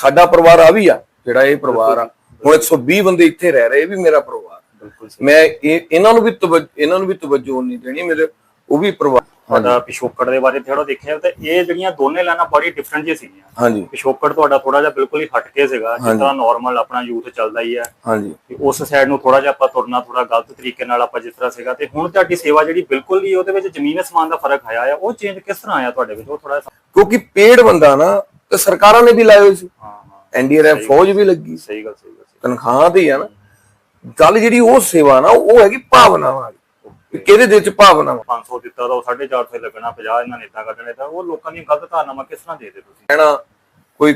ਸਾਡਾ ਪਰਿਵਾਰ ਆ ਵੀ ਆ ਜਿਹੜਾ ਇਹ ਪਰਿਵਾਰ ਆ। ਹੁਣ 120 ਬੰਦੇ ਇੱਥੇ ਰਹਿ ਰਹੇ ਇਹ ਵੀ ਮੇਰਾ ਪਰਿਵਾਰ। ਬਿਲਕੁਲ ਮੈਂ ਇਹ ਇਹਨਾਂ ਨੂੰ ਵੀ ਇਹਨਾਂ ਨੂੰ ਵੀ ਤਵੱਜੋ ਨਹੀਂ ਦੇਣੀ ਮੇਰੇ ਉਹ ਵੀ ਪਰਿਵਾਰ। ਤੁਹਾਡਾ ਪਿਸ਼ੋਕੜ ਦੇ ਬਾਰੇ ਥੋੜਾ ਦੇਖਿਆ ਤਾਂ ਇਹ ਜਿਹੜੀਆਂ ਦੋਨੇ ਲਾਈਨਾਂ ਬੜੀ ਡਿਫਰੈਂਟ ਜਿਹੀਆਂ ਸੀਗੀਆਂ। ਹਾਂਜੀ। ਪਿਸ਼ੋਕੜ ਤੁਹਾਡਾ ਥੋੜਾ ਜਿਹਾ ਬਿਲਕੁਲ ਹੀ ਹਟ ਕੇ ਸੀਗਾ। ਤਰ੍ਹਾਂ ਨਾਰਮਲ ਆਪਣਾ ਯੂਥ ਚੱਲਦਾ ਹੀ ਹੈ ਹਾਂਜੀ। ਉਸ ਸਾਈਡ ਨੂੰ ਥੋੜਾ ਜਿਹਾ ਆਪਾਂ ਤੁਰਨਾ ਥੋੜਾ ਗਲਤ ਤਰੀਕੇ ਨਾਲ ਆਪਾਂ ਜਿਸ ਤਰ੍ਹਾਂ ਸੀਗਾ। ਤੇ ਹੁਣ ਤੁਹਾਡੀ ਸੇਵਾ ਜਿਹੜੀ ਬਿਲਕੁਲ ਹੀ ਉਹਦੇ ਵਿੱਚ ਜ਼ਮੀਨ ਅਸਮਾਨ ਦਾ ਫ਼ਰਕ ਆਇਆ ਆ ਉਹ ਚੇਂਜ ਕਿਸ ਤਰ੍ਹਾਂ ਆਇਆ ਤੁਹਾਡੇ ਵਿੱਚ? ਉਹ ਥੋੜਾ ਕਿਉਂਕਿ ਪੇੜ ਬੰਦਾ ਨਾ ਤੇ ਸਰਕਾਰਾਂ ਨੇ ਵੀ ਲਾਏ ਹੋਏ ਸੀ। ਹਾਂ ਹਾਂ। ਐਨਡੀਆਰਐਫ ਫੌਜ ਵੀ ਲੱਗੀ। ਸਹੀ ਗੱਲ ਸਹੀ ਗੱਲ ਤਨਖਾਹ ਤੇ ਆ ਨਾ। ਗੱਲ ਜਿਹੜੀ ਉਹ ਸੇਵਾ ਨਾ ਉਹ ਹੈਗੀ ਭਾਵਨਾਵਾਂ ਵਾਲੀ। ਵੀ ਕਿਹਦੇ ਦਿਲ ਚ ਭਾਵਨਾਵਾਂ 500 ਦਿੱਤਾ ਤਾਂ ਉਹ 450 ਲੱਗਣਾ 50 ਇਹਨਾਂ ਨੇ ਇਦਾਂ ਕੱਢਣੇ ਤਾਂ ਉਹ ਲੋਕਾਂ ਦੀਆਂ ਗਲਤ ਧਾਰਨਾਵਾਂ ਕਿਸ ਤਰ੍ਹਾਂ ਦੇ ਦੇ ਤੁਸੀਂ? ਕਹਿਣਾ ਕੋਈ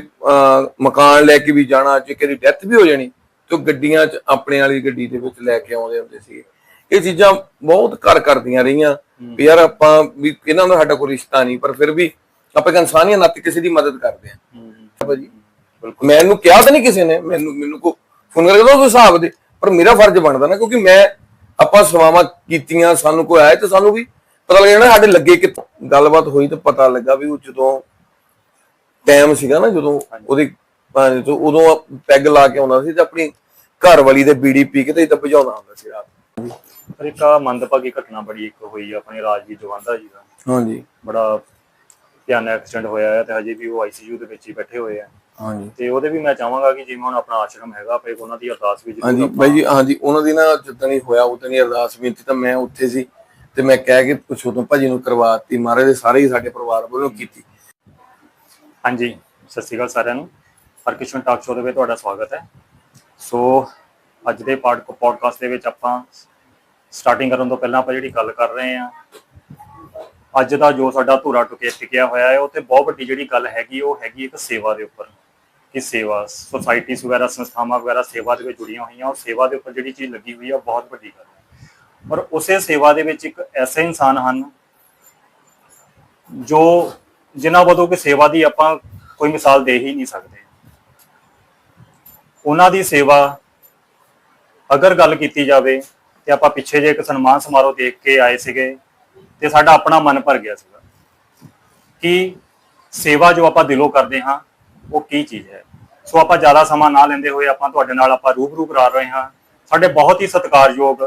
ਮਕਾਨ ਲੈ ਕੇ ਵੀ ਜਾਣਾ ਜੇ ਕਿਹਦੀ ਡੈਥ ਵੀ ਹੋ ਜਾਣੀ ਤੇ ਗੱਡੀਆਂ 'ਚ ਆਪਣੇ ਵਾਲੀ ਗੱਡੀ ਦੇ ਵਿੱਚ ਲੈ ਕੇ ਆਉਂਦੇ ਹੁੰਦੇ ਸੀ ਇਹ ਚੀਜ਼ਾਂ ਬਹੁਤ ਘਰ ਕਰਦੀਆਂ ਰਹੀਆਂ। ਵੀ ਯਾਰ ਆਪਾਂ ਵੀ ਇਹਨਾਂ ਦਾ ਸਾਡਾ ਕੋਈ ਰਿਸ਼ਤਾ ਨਹੀਂ ਪਰ ਫਿਰ ਵੀ ਆਪਾਂ ਇਨਸਾਨੀਅਤ ਨਾਤੇ ਕਿਸੇ ਦੀ ਮਦਦ ਕਰਦੇ ਹਾਂ। ਭਾਜੀ ਬਿਲਕੁਲ। ਮੈਨੂੰ ਕਿਹਾ ਤਾਂ ਨਹੀਂ ਕਿਸੇ ਨੇ ਮੈਨੂੰ ਮੈਨੂੰ ਕੋ ਫੋਨ ਕਰਕੇ ਦੋ ਹਿਸਾਬ ਦੇ ਪਰ ਮੇਰਾ ਫਰਜ਼ ਬਣਦਾ ਨਾ ਕਿਉਂਕਿ ਮੈਂ ਆਪਾਂ ਸੇਵਾਵਾਂ ਕੀਤੀਆਂ ਸਾਨੂੰ ਕੋਈ ਆਇਆ ਤੇ ਸਾਨੂੰ ਵੀ ਪਤਾ ਲੱਗ ਜਾਣਾ ਸਾਡੇ ਲੱਗੇ ਕਿ ਗੱਲਬਾਤ ਹੋਈ ਤਾਂ ਪਤਾ ਲੱਗਾ ਵੀ ਉਹ ਜਦੋਂ ਟਾਈਮ ਸੀਗਾ ਨਾ ਜਦੋਂ ਉਹਦੀ ਤੋਂ ਉਦੋਂ ਪੈਗ ਲਾ ਕੇ ਆਉਂਦਾ ਸੀ ਤੇ ਆਪਣੀ ਘਰ ਵਾਲੀ ਦੇ ਬੀੜੀ ਪੀ ਕੇ ਤੇ ਇਦਾਂ ਭਜਾਉਂਦਾ ਹੁੰਦਾ ਸੀ ਰਾਤ। ਪਰ ਇੱਕ ਆਹ ਮੰਦਭਾਗੀ ਘਟਨਾ ਬੜੀ ਇੱਕ ਹੋਈ ਆ ਆਪਣੇ ਰਾਜਵੀਰ ਜਵੰਦਾ ਜੀ ਦਾ। ਹਾਂਜੀ। ਬੜਾ ਭਿਆਨਕ ਐਕਸੀਡੈਂਟ ਹੋਇਆ ਹੈ ਤੇ ਹਜੇ ਵੀ ਉਹ ਆਈਸੀਯੂ ਦੇ ਵਿੱਚ ਹੀ ਬੈਠੇ ਹੋਏ ਆ। ਹਾਂਜੀ। ਤੇ ਉਹਦੇ ਵੀ ਮੈਂ ਚਾਹਾਂਗਾ ਕਿ ਜਿਵੇਂ ਹੁਣ ਆਪਣਾ ਆਸ਼ਰਮ ਹੈਗਾ ਆਪਾਂ ਇੱਕ ਉਹਨਾਂ ਦੀ ਅਰਦਾਸ ਵੀ ਹਾਂਜੀ ਬਾਈ ਜੀ ਹਾਂਜੀ ਉਹਨਾਂ ਦੀ ਨਾ ਜਿੱਦਾਂ ਹੀ ਹੋਇਆ ਉਦੋਂ ਹੀ ਅਰਦਾਸ ਬੇਨਤੀ ਤਾਂ ਮੈਂ ਉੱਥੇ ਸੀ ਤੇ ਮੈਂ ਕਹਿ ਕੇ ਪੁੱਛੋ ਤੋਂ ਭਾਜੀ ਨੂੰ ਕਰਵਾਤੀ ਮਹਾਰਾਜ ਦੇ ਸਾਰੇ ਹੀ ਸਾਡੇ ਪਰਿਵਾਰ ਵੱਲੋਂ ਕੀਤੀ। ਹਾਂਜੀ ਸਤਿ ਸ਼੍ਰੀ ਅਕਾਲ ਸਾਰਿਆਂ ਨੂੰ। ਹਰਕਿਸ਼ਨ ਟਾਕ ਸ਼ੋਅ ਦੇ ਵਿੱਚ ਤੁਹਾਡਾ ਸਵਾਗਤ ਹੈ। ਸੋ ਅੱਜ ਦੇ ਪੋਡਕਾਸਟ ਦੇ ਵਿੱਚ ਆਪਾਂ ਸਟਾਰਟਿੰਗ ਕਰਨ ਤੋਂ ਪਹਿਲਾਂ ਆਪਾਂ ਜਿਹੜੀ ਗੱਲ ਕਰ ਰਹੇ ਹਾਂ ਅੱਜ ਦਾ ਜੋ ਸਾਡਾ ਧੂਰਾ ਟੁਕੇ ਟਿਕਿਆ ਹੋਇਆ ਹੈ, ਉਹ ਤੇ ਬਹੁਤ ਵੱਡੀ ਜਿਹੜੀ ਗੱਲ ਹੈਗੀ, ਉਹ ਹੈਗੀ ਇੱਕ ਸੇਵਾ ਦੇ ਉੱਪਰ, ਕਿ ਸੇਵਾ ਸੁਸਾਇਟੀਜ਼ ਵਗੈਰਾ, ਸੰਸਥਾਵਾਂ ਵਗੈਰਾ ਸੇਵਾ ਦੇ ਵਿੱਚ ਜੁੜੀਆਂ ਹੋਈਆਂ, ਔਰ ਸੇਵਾ ਦੇ ਉੱਪਰ ਜਿਹੜੀ ਚੀਜ਼ ਲੱਗੀ ਹੋਈ ਆ, ਉਹ ਬਹੁਤ ਵੱਡੀ ਗੱਲ ਹੈ। ਔਰ ਉਸੇ ਸੇਵਾ ਦੇ ਵਿੱਚ ਇੱਕ ਐਸੇ ਇਨਸਾਨ ਹਨ, ਜੋ ਜਿਨ੍ਹਾਂ ਵੱਲੋਂ ਕਿ ਸੇਵਾ ਦੀ ਆਪਾਂ ਕੋਈ ਮਿਸਾਲ ਦੇ ਹੀ ਨਹੀਂ ਸਕਦੇ। ਉਹਨਾਂ ਦੀ ਸੇਵਾ ਅਗਰ ਗੱਲ ਕੀਤੀ ਜਾਵੇ, ਤੇ ਆਪਾਂ ਪਿੱਛੇ ਜੇ ਇੱਕ ਸਨਮਾਨ ਸਮਾਰੋਹ ਦੇਖ ਕੇ ਆਏ ਸੀਗੇ ਤੇ ਸਾਡਾ ਆਪਣਾ ਮਨ ਭਰ ਗਿਆ ਸੀਗਾ ਕਿ ਸੇਵਾ ਜੋ ਆਪਾਂ ਦਿਲੋਂ ਕਰਦੇ ਹਾਂ ਉਹ ਕੀ ਚੀਜ਼ ਹੈ। ਸੋ ਆਪਾਂ ਜ਼ਿਆਦਾ ਸਮਾਂ ਨਾ ਲੈਂਦੇ ਹੋਏ ਆਪਾਂ ਤੁਹਾਡੇ ਨਾਲ ਆਪਾਂ ਰੂਬਰੂ ਕਰਾ ਰਹੇ ਹਾਂ। ਸਾਡੇ ਬਹੁਤ ਹੀ ਸਤਿਕਾਰਯੋਗ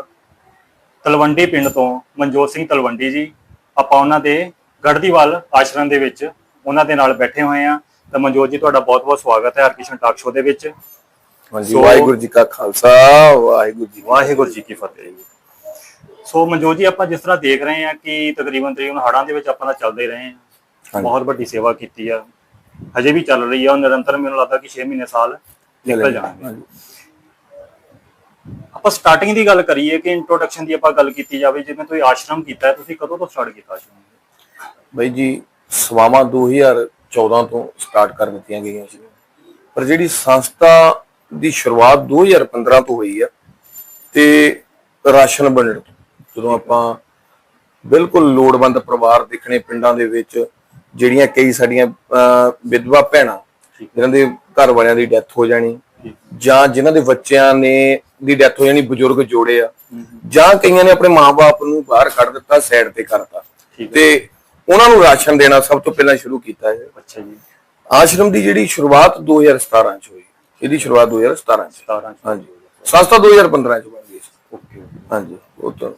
ਤਲਵੰਡੀ ਪਿੰਡ ਤੋਂ ਮਨਜੋਤ ਸਿੰਘ ਤਲਵੰਡੀ ਜੀ ਆਪਾਂ ਉਹਨਾਂ ਦੇ ਗੜਦੀਵਾਲ ਆਸ਼ਰਮ ਦੇ ਵਿੱਚ ਉਹਨਾਂ ਦੇ ਨਾਲ ਬੈਠੇ ਹੋਏ ਆ ਤਾਂ ਮਨਜੋਤ ਜੀ ਤੁਹਾਡਾ ਬਹੁਤ-ਬਹੁਤ ਸਵਾਗਤ ਹੈ ਹਰਕਿਸ਼ਨ ਟਾਕ ਸ਼ੋਅ ਦੇ ਵਿੱਚ। ਹਾਂਜੀ ਵਾਹਿਗੁਰੂ ਜੀ ਕਾ ਖਾਲਸਾ ਵਾਹਿਗੁਰੂ ਜੀ ਵਾਹਿਗੁਰੂ ਜੀ ਕੀ ਫਤਿਹ। ਸੋ ਮਨਜੋਤ ਜੀ ਆਪਾਂ ਜਿਸ ਤਰ੍ਹਾਂ ਦੇਖ ਰਹੇ ਹਾਂ ਕਿ ਤਕਰੀਬਨ ਤਕਰੀਬਨ ਹੜਾਂ ਦੇ ਵਿੱਚ ਆਪਾਂ ਤਾਂ ਚੱਲਦੇ ਰਹੇ ਹਾਂ। ਬਹੁਤ ਵੱਡੀ ਸੇਵਾ ਕੀਤੀ ਆ। ਹਜੇ ਵੀ ਚੱਲ ਰਹੀ ਆ ਉਹ ਨਿਰੰਤਰ ਮੈਨੂੰ ਲੱਗਦਾ ਕਿ 6 ਮਹੀਨੇ ਸਾਲ ਨਿਕਲ ਜਾਣਗੇ। ਆਪਾਂ ਸਟਾਰਟਿੰਗ ਦੀ ਗੱਲ ਕਰੀਏ ਕਿ ਇੰਟਰੋਡਕਸ਼ਨ ਦੀ ਆਪਾਂ ਗੱਲ ਕੀਤੀ ਜਾਵੇ ਜਿਵੇਂ ਤੁਸੀਂ ਆਸ਼ਰਮ ਕੀਤਾ ਤੁਸੀਂ ਕਦੋਂ ਤੋਂ ਸਟਾਰਟ ਕੀਤਾ ਆਸ਼ਰਮ? ਬਾਈ ਜੀ ਸਵਾਵਾਂ 2014 ਤੋਂ ਸਟਾਰਟ ਕਰ ਦਿੱਤੀਆਂ ਗਈਆਂ ਸੀ। ਪਰ ਜਿਹੜੀ ਸੰਸਥਾ ਦੀ ਸ਼ੁਰੂਆਤ 2015 ਤੋਂ ਹੋਈ ਆ ਤੇ ਰਾਸ਼ਨ ਵੰਡਣ ਜਦੋਂ ਆਪਾਂ ਬਿਲਕੁਲ ਲੋੜਵੰਦ ਪਰਿਵਾਰ ਦੇਖਣੇ ਪਿੰਡਾਂ ਦੇ ਵਿੱਚ ਜਿਹੜੀਆਂ ਕਈ ਸਾਡੀਆਂ ਵਿਧਵਾ ਭੈਣਾਂ ਜਿਨ੍ਹਾਂ ਦੇ ਘਰ ਵਾਲਿਆਂ ਦੀ ਡੈਥ ਹੋ ਜਾਣੀ ਜਾਂ ਜਿਨ੍ਹਾਂ ਦੇ ਬੱਚਿਆਂ ਨੇ ਦੀ ਡੈਥ ਹੋ ਜਾਣੀ ਬਜ਼ੁਰਗ ਜੋੜੇ ਆ ਜਾਂ ਕਈਆਂ ਨੇ ਆਪਣੇ ਮਾਪੇ ਨੂੰ ਬਾਹਰ ਕੱਢ ਦਿੱਤਾ ਸਾਈਡ ਤੇ ਕਰਤਾ। ਤੇ ਉਹਨਾਂ ਨੂੰ ਰਾਸ਼ਨ ਦੇਣਾ ਸਭ ਤੋਂ ਪਹਿਲਾਂ ਸ਼ੁਰੂ ਕੀਤਾ ਹੈ ਅੱਛਾ ਜੀ। ਆਸ਼ਰਮ ਦੀ ਜਿਹੜੀ ਸ਼ੁਰੂਆਤ 2017 ਚ ਹੋਈ ਇਹਦੀ ਸ਼ੁਰੂਆਤ 2017 ਚ। 17 ਹਾਂਜੀ। ਸੰਸਥਾ 2015 ਚ ਬਣ ਗਈ ਸੀ। ਓਕੇ। ਹਾਂਜੀ ਉਹ ਤੋਂ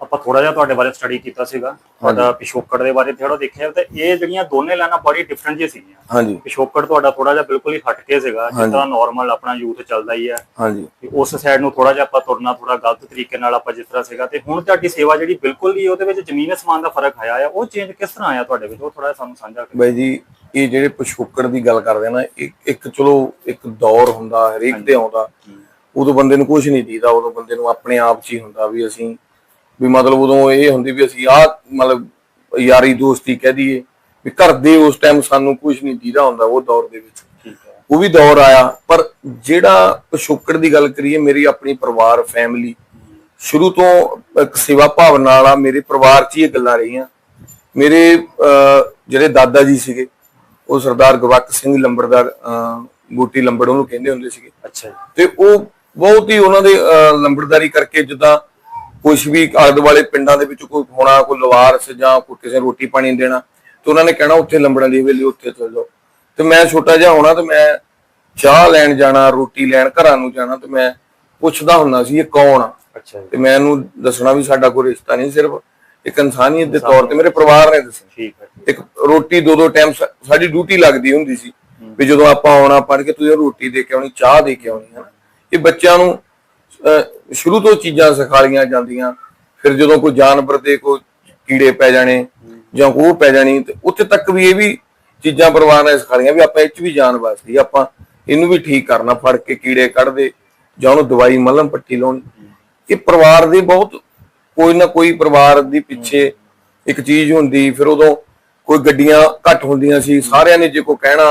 ਆਪਾਂ ਥੋੜਾ ਜਿਹਾ ਤੁਹਾਡੇ ਬਾਰੇ ਸਟੱਡੀ ਕੀਤਾ ਸੀਗਾ। ਤੁਹਾਡਾ ਪਿਸ਼ੋਕੜ ਦੇ ਬਾਰੇ ਥੋੜਾ ਦੇਖਿਆ ਤਾਂ ਇਹ ਜਿਹੜੀਆਂ ਦੋਨੇ ਲਾਈਨਾਂ ਬੜੀ ਡਿਫਰੈਂਟ ਜਿਹੀਆਂ ਸੀਗੀਆਂ। ਹਾਂਜੀ। ਪਿਸ਼ੋਕੜ ਤੁਹਾਡਾ ਥੋੜਾ ਜਿਹਾ ਬਿਲਕੁਲ ਹੀ ਹਟ ਕੇ ਸੀਗਾ। ਤਰ੍ਹਾਂ ਨਾਰਮਲ ਆਪਣਾ ਯੂਥ ਚੱਲਦਾ ਹੀ ਹੈ ਹਾਂਜੀ। ਉਸ ਸਾਈਡ ਨੂੰ ਥੋੜਾ ਜਿਹਾ ਆਪਾਂ ਤੁਰਨਾ ਥੋੜਾ ਗਲਤ ਤਰੀਕੇ ਨਾਲ ਆਪਾਂ ਜਿਸ ਤਰ੍ਹਾਂ ਸੀਗਾ। ਤੇ ਹੁਣ ਤੁਹਾਡੀ ਸੇਵਾ ਜਿਹੜੀ ਬਿਲਕੁਲ ਹੀ ਉਹਦੇ ਵਿੱਚ ਜ਼ਮੀਨ ਅਸਮਾਨ ਦਾ ਫ਼ਰਕ ਆਇਆ ਆ ਉਹ ਚੇਂਜ ਕਿਸ ਤਰ੍ਹਾਂ ਆਇਆ ਤੁਹਾਡੇ ਵਿੱਚ? ਉਹ ਥੋੜਾ ਸਾਨੂੰ ਸਾਂਝਾ ਕਰੋ ਬਾਈ ਜੀ ਇਹ ਜਿਹੜੇ ਪਿਛੋਕੜ ਦੀ ਗੱਲ ਕਰਦੇ ਆ ਨਾ ਇੱਕ ਇੱਕ ਚਲੋ ਇੱਕ ਦੌਰ ਹੁੰਦਾ ਹਰੇਕ ਤੇ ਆਉਂਦਾ। ਉਦੋਂ ਬੰਦੇ ਨੂੰ ਕੁਝ ਨਹੀਂ ਦੀਦਾ ਉਦੋਂ ਬੰਦੇ ਨੂੰ ਆਪਣੇ ਆਪ 'ਚ ਹੀ ਹੁੰਦਾ ਵੀ ਅਸੀਂ ਵੀ ਮਤਲਬ ਉਦੋਂ ਇਹ ਹੁੰਦੀ ਵੀ ਅਸੀਂ ਆਹ ਮਤਲਬ ਯਾਰੀ ਦੋਸਤੀ ਕਹਿ ਦਈਏ ਵੀ ਘਰ ਦੇ ਉਸ ਟਾਈਮ ਸਾਨੂੰ ਕੁਝ ਨਹੀਂ ਦੀਦਾ ਹੁੰਦਾ ਉਹ ਦੌਰ ਦੇ ਵਿੱਚ। ਉਹ ਵੀ ਦੌਰ ਆਇਆ ਪਰ ਜਿਹੜਾ ਪਿਛੋਕੜ ਦੀ ਗੱਲ ਕਰੀਏ ਮੇਰੀ ਆਪਣੀ ਪਰਿਵਾਰ ਫੈਮਿਲੀ ਸ਼ੁਰੂ ਤੋਂ ਇੱਕ ਸੇਵਾ ਭਾਵਨਾ ਵਾਲਾ ਮੇਰੇ ਪਰਿਵਾਰ 'ਚ ਹੀ ਇਹ ਗੱਲਾਂ ਰਹੀਆਂ। ਮੇਰੇ ਜਿਹੜੇ ਦਾਦਾ ਜੀ ਸੀਗੇ ਉਹ ਸਰਦਾਰ ਗੁਰਬਖਸ਼ ਸਿੰਘ ਲੰਬੜਦਾਰ ਬੂਟੀ ਲੰਬੜ ਉਹਨੂੰ ਕਹਿੰਦੇ ਹੁੰਦੇ ਸੀਗੇ। ਅੱਛਾ ਤੇ ਉਹ ਬਹੁਤ ਹੀ ਉਹਨਾਂ ਦੇ ਲੰਬੜਦਾਰੀ ਕਰਕੇ ਜਿੱਦਾਂ ਕੁਝ ਵੀ ਆਲੇ ਵਾਲੇ ਪਿੰਡਾਂ ਦੇ ਵਿੱਚ ਕੋਈ ਹੋਣਾ ਕੋਈ ਲਵਾਰਸ ਜਾਂ ਕੋਈ ਕਿਸੇ ਰੋਟੀ ਪਾਣੀ ਦੇਣਾ ਤੇ ਉਹਨਾਂ ਨੇ ਕਹਿਣਾ ਉੱਥੇ ਲੰਬੜਾਂ ਦੀ ਹਵੇਲੀ ਉੱਥੇ ਚਲ ਜਾਓ। ਤੇ ਮੈਂ ਛੋਟਾ ਜਿਹਾ ਹੋਣਾ ਤੇ ਮੈਂ ਚਾਹ ਲੈਣ ਜਾਣਾ ਰੋਟੀ ਲੈਣ ਘਰਾਂ ਨੂੰ ਜਾਣਾ ਤੇ ਮੈਂ ਪੁੱਛਦਾ ਹੁੰਦਾ ਸੀ ਇਹ ਕੌਣ ਆ? ਅੱਛਾ ਤੇ ਮੈਂ ਇਹਨੂੰ ਦੱਸਣਾ ਵੀ ਸਾਡਾ ਕੋਈ ਰਿਸ਼ਤਾ ਨਹੀਂ ਸਿਰਫ ਇੱਕ ਇਨਸਾਨੀਅਤ ਦੇ ਤੌਰ ਤੇ ਮੇਰੇ ਪਰਿਵਾਰ ਨੇ ਦੱਸਿਆ। ਠੀਕ ਹੈ ਇੱਕ ਰੋਟੀ ਦੋ ਦੋ ਟਾਈਮ ਸਾਡੀ ਡਿਊਟੀ ਲੱਗਦੀ ਹੁੰਦੀ ਸੀ ਵੀ ਜਦੋਂ ਆਪਾਂ ਆਉਣਾ ਪੜ ਕੇ ਤੁਸੀਂ ਰੋਟੀ ਦੇ ਕੇ ਆਉਣੀ ਚਾਹ ਦੇ ਕੇ ਆਉਣੀ ਹੈ ਇਹ ਬੱਚਿਆਂ ਨੂੰ ਸ਼ੁਰੂ ਤੋਂ ਚੀਜ਼ਾਂ ਸਿਖਾਲੀਆਂ ਜਾਂਦੀਆਂ ਫਿਰ ਜਦੋਂ ਕੋਈ ਜਾਨਵਰ ਦੇ ਕੋਈ ਕੀੜੇ ਪੈ ਜਾਣੇ ਜਾਂ ਉਹ ਪੈ ਜਾਣੀ ਤੇ ਉੱਥੇ ਤੱਕ ਵੀ ਇਹ ਵੀ ਚੀਜ਼ਾਂ ਪਰਿਵਾਰ ਨੇ ਸਿਖਾਲੀਆਂ ਵੀ ਆਪਾਂ ਇਹ ਚ ਵੀ ਜਾਨ ਵਾਸਤੇ ਆਪਾਂ ਇਹਨੂੰ ਵੀ ਠੀਕ ਕਰਨਾ ਫੜ ਕੇ ਕੀੜੇ ਕੱਢਦੇ ਜਾਂ ਉਹਨੂੰ ਦਵਾਈ ਮਲਮ ਪੱਟੀ ਲਾਉਣੀ। ਇਹ ਪਰਿਵਾਰ ਦੇ ਬਹੁਤ ਕੋਈ ਨਾ ਕੋਈ ਪਰਿਵਾਰ ਦੀ ਪਿੱਛੇ ਇੱਕ ਚੀਜ਼ ਹੁੰਦੀ ਫਿਰ ਉਦੋਂ ਕੋਈ ਗੱਡੀਆਂ ਘੱਟ ਹੁੰਦੀਆਂ ਸੀ ਸਾਰਿਆਂ ਨੇ ਜੇ ਕੋ ਕਹਿਣਾ